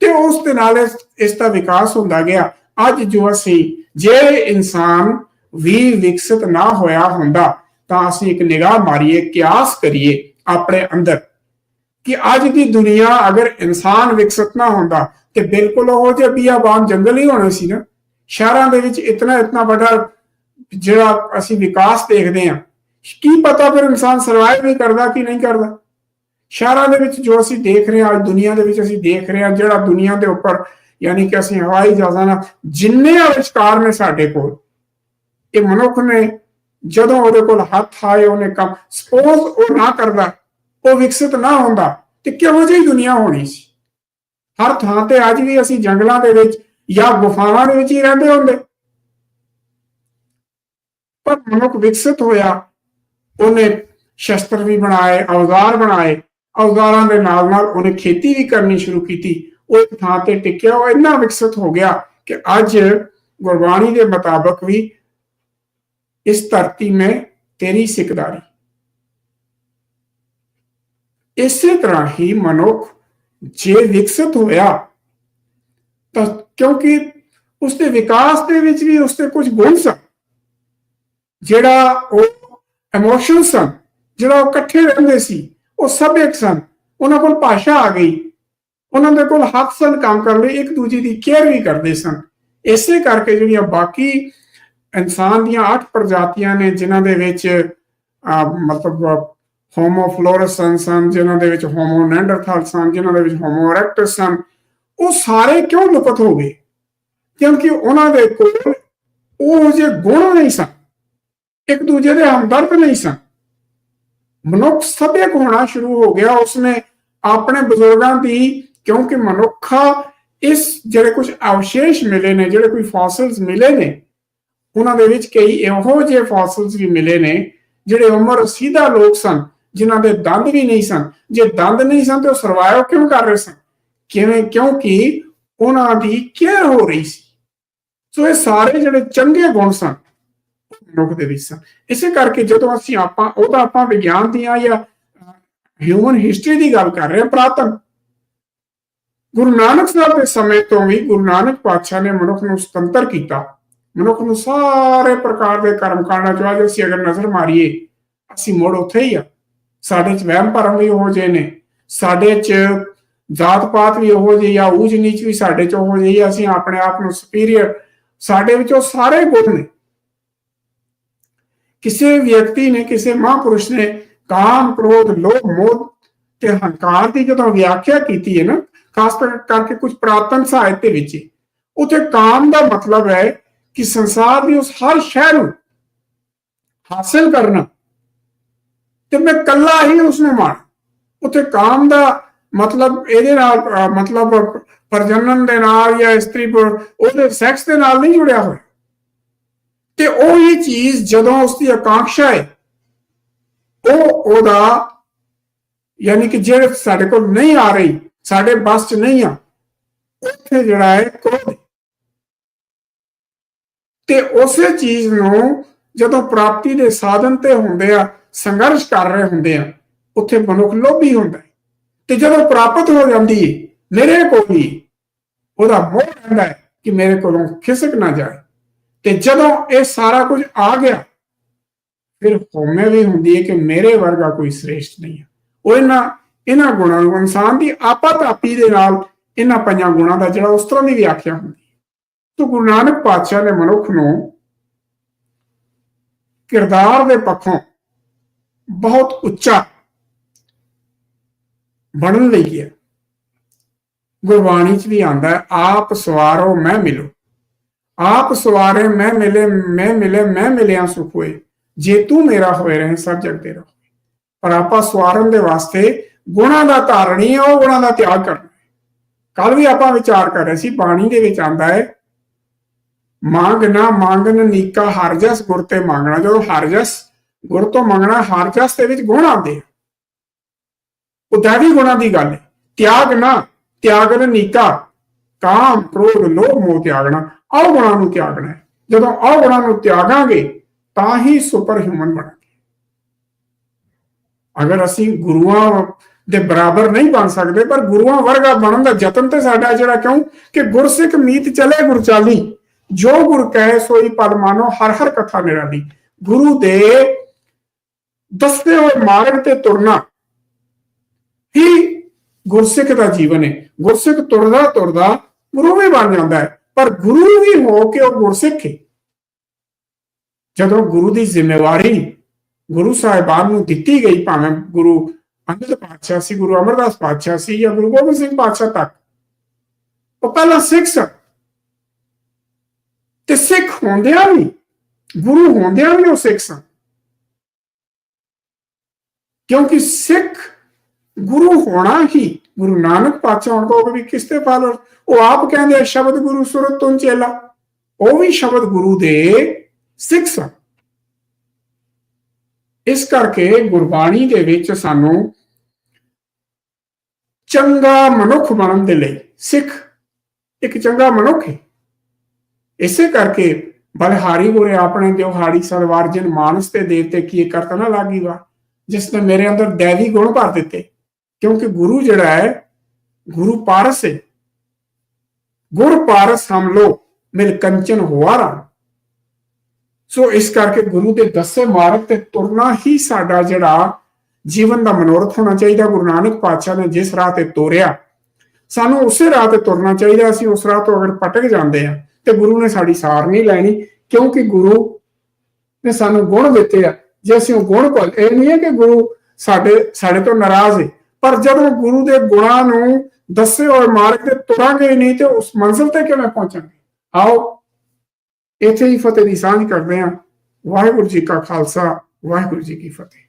ਤੇ ਉਸ ਦੇ ਨਾਲ ਇਸ ਦਾ ਵਿਕਾਸ ਹੁੰਦਾ ਗਿਆ। ਅੱਜ ਜੋ ਅਸੀਂ, ਜੇ ਇਨਸਾਨ ਵੀ ਵਿਕਸਿਤ ਨਾ ਹੋਇਆ ਹੁੰਦਾ, ਤਾਂ ਅਸੀਂ ਇੱਕ ਨਿਗਾਹ ਮਾਰੀਏ, ਕਿਆਸ ਕਰੀਏ ਆਪਣੇ ਅੰਦਰ, ਕਿ ਅੱਜ ਦੀ ਦੁਨੀਆ ਅਗਰ ਇਨਸਾਨ ਵਿਕਸਿਤ ਨਾ ਹੁੰਦਾ ਤੇ ਬਿਲਕੁਲ ਉਹ ਜਿਹੇ ਬਿਆਬਾਨ ਜੰਗਲ ਹੀ ਹੋਣੇ ਸੀ ਨਾ, ਸ਼ਹਿਰਾਂ ਦੇ ਵਿੱਚ ਇਤਨਾ ਇਤਨਾ ਵੱਡਾ ਜਿਹੜਾ ਅਸੀਂ ਵਿਕਾਸ ਦੇਖਦੇ ਹਾਂ, ਕੀ ਪਤਾ ਫਿਰ ਇਨਸਾਨ ਸਰਵਾਈਵ ਵੀ ਕਰਦਾ ਕਿ ਨਹੀਂ ਕਰਦਾ? ਸ਼ਹਿਰਾਂ ਦੇ ਵਿੱਚ ਜੋ ਅਸੀਂ ਦੇਖ ਰਹੇ ਹਾਂ, ਅੱਜ ਦੁਨੀਆ ਦੇ ਵਿੱਚ ਅਸੀਂ ਦੇਖ ਰਹੇ ਹਾਂ, ਜਿਹੜਾ ਦੁਨੀਆ ਦੇ ਉੱਪਰ ਯਾਨੀ ਕਿ ਅਸੀਂ ਹਵਾਈ ਜਹਾਜ਼ਾਂ ਨਾਲ ਜਿੰਨੇ ਆਵਿਸ਼ਕਾਰ ਨੇ ਸਾਡੇ ਕੋਲ, ਇਹ ਮਨੁੱਖ ਨੇ ਜਦੋਂ ਉਹਦੇ ਕੋਲ ਹੱਥ ਆਏ, ਉਹਨੇ ਕੰਮ ਸਪੋਜ਼ ਉਹ ਨਾ ਕਰਦਾ, ਉਹ ਵਿਕਸਿਤ ਨਾ ਹੁੰਦਾ, ਤੇ ਕਿਹੋ ਜਿਹੀ ਦੁਨੀਆ ਹੋਣੀ ਸੀ? ਹਰ ਥਾਂ ਤੇ ਅੱਜ ਵੀ ਅਸੀਂ ਜੰਗਲਾਂ ਦੇ ਵਿੱਚ ਜਾਂ ਗੁਫਾਵਾਂ ਦੇ ਵਿੱਚ ਹੀ ਰਹਿੰਦੇ ਹੁੰਦੇ। ਪਰ ਮਨੁੱਖ ਵਿਕਸਿਤ ਹੋਇਆ, ਉਹਨੇ ਸ਼ਸਤਰ ਵੀ ਬਣਾਏ, ਔਜ਼ਾਰ ਬਣਾਏ। ਔਜ਼ਾਰਾਂ ਦੇ ਨਾਲ ਨਾਲ ਉਹਨੇ ਖੇਤੀ ਵੀ ਕਰਨੀ ਸ਼ੁਰੂ ਕੀਤੀ। ਉਹ ਇੱਕ ਥਾਂ ਤੇ ਟਿਕਿਆ, ਉਹ ਇੰਨਾ ਵਿਕਸਿਤ ਹੋ ਗਿਆ ਕਿ ਅੱਜ ਗੁਰਬਾਣੀ ਦੇ ਮੁਤਾਬਕ ਵੀ ਇਸ ਧਰਤੀ ਮੈਂ ਤੇਰੀ ਸਿਕਦਾਰੀ। ਇਸੇ ਤਰ੍ਹਾਂ ਹੀ ਮਨੁੱਖ ਜੇ ਵਿਕਸਿਤ ਹੋਇਆ ਤਾਂ ਕਿਉਂਕਿ ਉਸਦੇ ਵਿਕਾਸ ਦੇ ਵਿੱਚ ਵੀ ਉਸਦੇ ਕੁਝ ਗੁਣ ਸਨ। ਜਿਹੜਾ ਉਹ ਇਮੋਸ਼ਨ ਸਨ ਜਿਹੜਾ ਉਹ ਇਕੱਠੇ ਰਹਿੰਦੇ ਸੀ ਉਹ ਸਭਿਅਕ ਸਨ। ਉਹਨਾਂ ਕੋਲ ਭਾਸ਼ਾ ਆ ਗਈ। ਉਹਨਾਂ ਦੇ ਕੋਲ ਹੱਥ ਸਨ ਕੰਮ ਕਰਨ ਲਈ ਇੱਕ ਦੂਜੇ ਦੀ ਕੇਅਰ ਵੀ ਕਰਦੇ ਸਨ। ਇਸੇ ਕਰਕੇ ਜਿਹੜੀਆਂ ਬਾਕੀ ਇਨਸਾਨ ਦੀਆਂ ਅੱਠ ਪ੍ਰਜਾਤੀਆਂ ਨੇ ਜਿਨ੍ਹਾਂ ਦੇ ਵਿੱਚ ਅਹ, ਮਤਲਬ ਹੋਮੋ ਫਲੋਰਸਨ ਸਨ ਜਿਨ੍ਹਾਂ ਦੇ ਵਿੱਚ ਹੋਮੋ ਨੈਂਡਰਥਲ ਸਨ ਜਿਨ੍ਹਾਂ ਦੇ ਵਿੱਚ ਹੋਮੋ ਇਰੈਕਟਸ ਸਨ ਉਹ ਸਾਰੇ ਕਿਉਂ ਲੁਪਤ ਹੋ ਗਏ? ਕਿਉਂਕਿ ਉਹਨਾਂ ਦੇ ਕੋਲ ਉਹ ਜਿਹੇ ਗੁਣ ਨਹੀਂ ਸਨ, ਇੱਕ ਦੂਜੇ ਦੇ ਹਮਦਰਦ ਨਹੀਂ ਸਨ। ਮਨੁੱਖ ਸਭਿਅਕ ਹੋਣਾ ਸ਼ੁਰੂ ਹੋ ਗਿਆ, ਉਸਨੇ ਆਪਣੇ ਬਜ਼ੁਰਗਾਂ ਦੀ, ਕਿਉਂਕਿ ਮਨੁੱਖਾ ਇਸ ਜਿਹੜੇ ਕੁਝ ਅਵਸ਼ੇਸ਼ ਮਿਲੇ ਨੇ, ਜਿਹੜੇ ਕੋਈ ਫੋਸਿਲਸ ਮਿਲੇ ਨੇ, ਉਹਨਾਂ ਦੇ ਵਿੱਚ ਕਈ ਇਹੋ ਜਿਹੇ ਫੋਸਿਲਸ ਵੀ ਮਿਲੇ ਨੇ, ਜਿਹੜੇ ਉਮਰ ਸਿੱਧਾ ਲੋਕ ਸਨ। ਜਿਨ੍ਹਾਂ ਦੇ ਦੰਦ ਵੀ ਨਹੀਂ ਸਨ। ਜੇ ਦੰਦ ਨਹੀਂ ਸਨ ਤੇ ਉਹ ਸਰਵਾਈਵ ਕਿਉਂ ਕਰ ਰਹੇ ਸਨ? ਕਿਵੇਂ? ਕਿਉਂਕਿ ਉਹਨਾਂ ਦੀ ਕੇਅਰ ਹੋ ਰਹੀ ਸੀ। ਸੋ ਇਹ ਸਾਰੇ ਜਿਹੜੇ ਚੰਗੇ ਗੁਣ ਸਨ ਮਨੁੱਖ ਦੇ ਵਿੱਚ ਸਨ। ਇਸੇ ਕਰਕੇ ਜਦੋਂ ਅਸੀਂ ਆਪਾਂ, ਉਹਦਾ ਆਪਾਂ ਵਿਗਿਆਨ ਦੀਆਂ ਜਾਂ ਹਿਊਮਨ ਹਿਸਟਰੀ ਦੀ ਗੱਲ ਕਰ ਰਹੇ ਹਾਂ, ਪ੍ਰਾਤਨ। ਗੁਰੂ ਨਾਨਕ ਸਾਹਿਬ ਦੇ ਸਮੇਂ ਤੋਂ ਵੀ ਗੁਰੂ ਨਾਨਕ ਪਾਤਸ਼ਾਹ ਨੇ ਮਨੁੱਖ ਨੂੰ ਸੁਤੰਤਰ ਕੀਤਾ। ਮਨੁੱਖ ਨੂੰ ਸਾਰੇ ਪ੍ਰਕਾਰ ਦੇ ਕਰਮ ਕਾਂਡਾਂ ਚੋਂ ਅੱਜ ਅਸੀਂ ਅਗਰ ਨਜ਼ਰ ਮਾਰੀਏ, ਅਸੀਂ ਮੁੜ ਉੱਥੇ ਹੀ ਆ। ਸਾਡੇ ਚ ਵਹਿਮ ਭਰਮ ਵੀ ਉਹੋ ਜਿਹੇ ਨੇ। ਸਾਡੇ ਚ ਜਾਤ ਪਾਤ ਵੀ ਉਹੋ ਜਿਹੀ ਆ ਊਚ ਨੀਚ ਵੀ ਸਾਡੇ ਚ ਉਹੋ ਜਿਹੀ ਅਸੀਂ ਆਪਣੇ ਆਪ ਨੂੰ ਸੁਪੀਰੀਅਰ ਸਾਡੇ ਵਿੱਚ ਉਹ ਸਾਰੇ ਗੁਣ ਨੇ। ਕਿਸੇ ਵਿਅਕਤੀ ਨੇ, ਕਿਸੇ ਮਹਾਂਪੁਰਸ਼ ਨੇ ਕਾਮ, ਕ੍ਰੋਧ, ਲੋਭ, ਮੋਹ ਤੇ ਹੰਕਾਰ ਦੀ ਜਦੋਂ ਵਿਆਖਿਆ ਕੀਤੀ ਹੈ ਨਾ, ਖਾਸ ਕਰਕੇ ਕੁਝ ਪ੍ਰਾਤਨ ਸਾਹਿਤ ਦੇ ਵਿੱਚ, ਉਥੇ ਕਾਮ ਦਾ ਮਤਲਬ ਹੈ ਕਿ ਸੰਸਾਰ ਦੀ ਉਸ ਹਰ ਸ਼ੈ ਨੂੰ ਹਾਸਲ ਕਰਨਾ। ਤੇ ਮੈਂ ਕੱਲਾ ਹੀ ਉਸ ਨੂੰ ਮਾਣ ਉਥੇ ਕਾਮ ਦਾ ਮਤਲਬ ਇਹਦੇ ਨਾਲ ਮਤਲਬ ਪ੍ਰਜਨਨ ਦੇ ਨਾਲ ਜਾਂ ਇਸਤਰੀ ਉਹਦੇ ਸੈਕਸ ਦੇ ਨਾਲ ਨਹੀਂ ਜੁੜਿਆ ਹੋਇਆ ਤੇ ਉਹ ਇਹ ਚੀਜ਼ ਜਦੋਂ ਉਸ ਦੀ ਆਕਾਂਖਸ਼ਾ ਹੈ, ਉਹ ਉਹਦਾ ਯਾਨੀ ਕਿ ਜਿਹੜੇ ਸਾਡੇ ਕੋਲ ਨਹੀਂ ਆ ਰਹੀ, ਸਾਡੇ ਬਸ ਚ ਨਹੀਂ ਆ, ਉੱਥੇ ਜਿਹੜਾ ਹੈ ਕ੍ਰੋਧ ਹੈ। ਤੇ ਉਸੇ ਚੀਜ਼ ਨੂੰ ਜਦੋਂ ਪ੍ਰਾਪਤੀ ਦੇ ਸਾਧਨ ਤੇ ਹੁੰਦੇ ਆ ਸੰਘਰਸ਼ ਕਰ ਰਹੇ ਹੁੰਦੇ ਆ, ਉੱਥੇ ਮਨੁੱਖ ਲੋਭੀ ਹੁੰਦਾ ਹੈ। ਤੇ ਜਦੋਂ ਪ੍ਰਾਪਤ ਹੋ ਜਾਂਦੀ ਮੇਰੇ ਕੋਲ ਵੀ ਉਹਦਾ ਮੋਹ ਰਹਿੰਦਾ ਹੈ ਕਿ ਮੇਰੇ ਕੋਲੋਂ ਖਿਸਕ ਨਾ ਜਾਏ। ਤੇ ਜਦੋਂ ਇਹ ਸਾਰਾ ਕੁਝ ਆ ਗਿਆ, ਫਿਰ ਹਉਮੈ ਵੀ ਹੁੰਦੀ ਹੈ ਕਿ ਮੇਰੇ ਵਰਗਾ ਕੋਈ ਸ੍ਰੇਸ਼ਟ ਨਹੀਂ ਹੈ। ਉਹ ਇਹਨਾਂ ਇਹਨਾਂ ਗੁਣਾਂ ਨੂੰ ਇਨਸਾਨ ਦੀ ਆਪਤ ਆਪੀ ਦੇ ਨਾਲ ਇਹਨਾਂ ਪੰਜਾਂ ਗੁਣਾਂ ਦਾ ਜਿਹੜਾ ਉਸ ਤਰ੍ਹਾਂ ਦੀ ਵਿਆਖਿਆ ਹੁੰਦੀ ਹੈ ਤੋ ਗੁਰੂ ਨਾਨਕ ਪਾਤਸ਼ਾਹ ਨੇ ਮਨੁੱਖ ਨੂੰ ਕਿਰਦਾਰ ਦੇ ਪੱਖੋਂ ਬਹੁਤ ਉੱਚਾ ਬਣਨ ਲਈ ਗਿਆ ਗੁਰਬਾਣੀ ਚ ਵੀ ਆਂਦਾ ਆਪ ਸਵਾਰੋ, ਮੈਂ ਮਿਲੋ। ਆਪ ਸਵਾਰੇ, ਮੈਂ ਮਿਲੇ ਮੈਂ ਮਿਲੇ, ਮੈਂ ਮਿਲਿਆ ਸੁਖ ਹੋਏ। ਜੇ ਤੂੰ ਮੇਰਾ ਹੋਏ ਰਹੇ, ਸਭ ਜਗ ਤੇਰਾ ਪਰ ਆਪਾਂ ਸਵਾਰਨ ਦੇ ਵਾਸਤੇ ਗੁਣਾਂ ਦਾ ਧਾਰਣੀ ਹੈ ਉਹ ਗੁਣਾਂ ਦਾ ਤਿਆਗ ਕਰਨਾ ਕੱਲ ਵੀ ਆਪਾਂ ਵਿਚਾਰ ਕਰ ਰਹੇ ਸੀ, ਬਾਣੀ ਦੇ ਵਿੱਚ ਆਂਦਾ ਹੈ ਮੰਗ ਨਾ ਮੰਗਨ, ਨੀਕਾ, ਹਰ ਜਸ, ਗੁਰ ਤੇ ਮੰਗਣਾ। ਜਦੋਂ ਹਰ ਜਸ ਗੁਰ ਤੋਂ ਮੰਗਣਾ, ਹਰ ਜਸ ਦੇ ਵਿੱਚ ਗੁਣ ਆਉਂਦੇ ਆ। ਉਹ ਦਾਵੀ ਗੁਣਾਂ ਦੀ ਗੱਲ ਹੈ। ਤਿਆਗ ਨਾ ਤਿਆਗਨ ਨੀਕਾ ਕਾਮ, ਕ੍ਰੋਧ, ਲੋਭ, ਮੋਹ ਤਿਆਗਣਾ। ਆਹ ਗੁਣਾਂ ਨੂੰ ਤਿਆਗਣਾ ਹੈ। ਜਦੋਂ ਆਹ ਗੁਣਾਂ ਨੂੰ ਤਿਆਗਾਂਗੇ, ਤਾਂ ਹੀ ਸੁਪਰ ਹਿਊਮਨ ਬਣਾਂਗੇ। ਅਗਰ ਅਸੀਂ ਗੁਰੂਆਂ ਦੇ ਬਰਾਬਰ ਨਹੀਂ ਬਣ ਸਕਦੇ, ਪਰ ਗੁਰੂਆਂ ਵਰਗਾ ਬਣਨ ਦਾ ਯਤਨ ਤੇ ਸਾਡਾ ਜਿਹੜਾ ਕਿਉਂ? ਕਿ ਗੁਰਸਿੱਖ ਮੀਤ ਚਲੇ ਗੁਰਚਾਲੀ। ਜੋ ਗੁਰ ਕਹੇ, ਸੋਈ ਪਦ ਮਾਨੋ, ਹਰ ਹਰ ਕਥਾ ਨਿਰਾਲੀ। ਗੁਰੂ ਦੇ ਦੱਸਦੇ ਹੋਏ ਮਾਰਗ ਤੇ ਤੁਰਨਾ ਹੀ ਗੁਰਸਿੱਖ ਦਾ ਜੀਵਨ ਹੈ। ਗੁਰਸਿੱਖ ਤੁਰਦਾ ਤੁਰਦਾ ਗੁਰੂ ਵੀ ਬਣ ਜਾਂਦਾ ਹੈ, ਪਰ ਗੁਰੂ ਵੀ ਹੋ ਕੇ ਉਹ ਗੁਰਸਿੱਖ ਹੈ। ਜਦੋਂ ਗੁਰੂ ਦੀ ਜ਼ਿੰਮੇਵਾਰੀ ਗੁਰੂ ਸਾਹਿਬਾਨ ਨੂੰ ਦਿੱਤੀ ਗਈ, ਭਾਵੇਂ ਗੁਰੂ ਅੰਗਦ ਪਾਤਸ਼ਾਹ ਸੀ, ਗੁਰੂ ਅਮਰਦਾਸ ਪਾਤਸ਼ਾਹ ਸੀ ਜਾਂ ਗੁਰੂ ਗੋਬਿੰਦ ਸਿੰਘ ਪਾਤਸ਼ਾਹ ਤੱਕ, ਉਹ ਪਹਿਲਾਂ ਸਿੱਖ ਸਨ। ਤੇ ਸਿੱਖ ਹੁੰਦਿਆਂ ਵੀ, ਗੁਰੂ ਹੁੰਦਿਆਂ ਵੀ ਉਹ ਸਿੱਖ ਸਨ। ਕਿਉਂਕਿ ਸਿੱਖ ਗੁਰੂ ਹੋਣਾ ਹੀ, ਗੁਰੂ ਨਾਨਕ ਪਾਤਸ਼ਾਹ ਹੁਣ ਕਹੋਗੇ ਵੀ ਕਿਸ ਤੇ ਫਾਲੋ ਉਹ ਆਪ ਕਹਿੰਦੇ ਸ਼ਬਦ ਗੁਰੂ ਸੁਰਤ ਤੋਂ ਚੇਲਾ। ਉਹ ਵੀ ਸ਼ਬਦ ਗੁਰੂ ਦੇ ਸਿੱਖ ਸਨ। ਇਸ ਕਰਕੇ ਗੁਰਬਾਣੀ ਦੇ ਵਿੱਚ ਸਾਨੂੰ ਚੰਗਾ ਮਨੁੱਖ ਬਣਨ ਦੇ ਲਈ ਸਿੱਖ ਇੱਕ ਚੰਗਾ ਮਨੁੱਖ ਹੈ। ਇਸੇ ਕਰਕੇ ਬਲਹਾਰੀ ਗੁਰੇ ਆਪਣੇ ਦਿਵਹਾੜੀ ਸਰਵਾਰ ਜਨ ਮਾਨਸ ਤੇ ਦੇਵਤੇ ਕੀ ਕਰਤਾ ਨਾ ਲਾਗੀ ਵਾ ਜਿਸ ਨੇ ਮੇਰੇ ਅੰਦਰ ਦੇਵੀ ਗੁਣ ਭਰ ਦਿੱਤੇ। ਕਿਉਂਕਿ ਗੁਰੂ ਜਿਹੜਾ ਹੈ, ਗੁਰੂ ਪਾਰਸ ਹੈ। ਗੁਰ ਪਾਰਸ ਹਮ ਲੋ ਮਿਲ ਕੰਚਨ ਹੁਆਰਾ ਸੋ ਇਸ ਕਰਕੇ ਗੁਰੂ ਦੇ ਦੱਸੇ ਮਾਰਗ ਤੇ ਤੁਰਨਾ ਹੀ ਸਾਡਾ ਜਿਹੜਾ ਜੀਵਨ ਦਾ ਮਨੋਰਥ ਹੋਣਾ ਚਾਹੀਦਾ। ਗੁਰੂ ਨਾਨਕ ਪਾਤਸ਼ਾਹ ਨੇ ਜਿਸ ਰਾਹ ਤੇ ਤੋਰਿਆ, ਸਾਨੂੰ ਉਸੇ ਰਾਹ ਤੇ ਤੁਰਨਾ ਚਾਹੀਦਾ। ਅਸੀਂ ਉਸ ਰਾਹ ਤੋਂ ਅਗਰ ਪਟਕ ਜਾਂਦੇ ਆ ਤੇ ਗੁਰੂ ਨੇ ਸਾਡੀ ਸਾਰ ਨਹੀਂ ਲੈਣੀ। ਕਿਉਂਕਿ ਗੁਰੂ ਨੇ ਸਾਨੂੰ ਗੁਣ ਦਿੱਤੇ ਆ। ਜੇ ਅਸੀਂ ਉਹ ਗੁਣ ਭੁੱਲ ਇਹ ਨਹੀਂ ਹੈ ਕਿ ਗੁਰੂ ਸਾਡੇ ਸਾਡੇ ਤੋਂ ਨਾਰਾਜ਼ ਹੈ ਪਰ ਜਦੋਂ ਗੁਰੂ ਦੇ ਗੁਣਾਂ ਨੂੰ ਦੱਸੇ ਔਰ ਮਾਰਗ ਤੇ ਤੁਰਾਂਗੇ ਨਹੀਂ ਤੇ ਉਸ ਮੰਜ਼ਿਲ ਤੇ ਕਿਵੇਂ ਪਹੁੰਚਾਂਗੇ? ਆਓ, ਇੱਥੇ ਹੀ ਫਤਿਹ ਦੀ ਸਾਂਝ ਕਰਦੇ ਹਾਂ। ਵਾਹਿਗੁਰੂ ਜੀ ਕਾ ਖਾਲਸਾ, ਵਾਹਿਗੁਰੂ ਜੀ ਕੀ ਫਤਿਹ।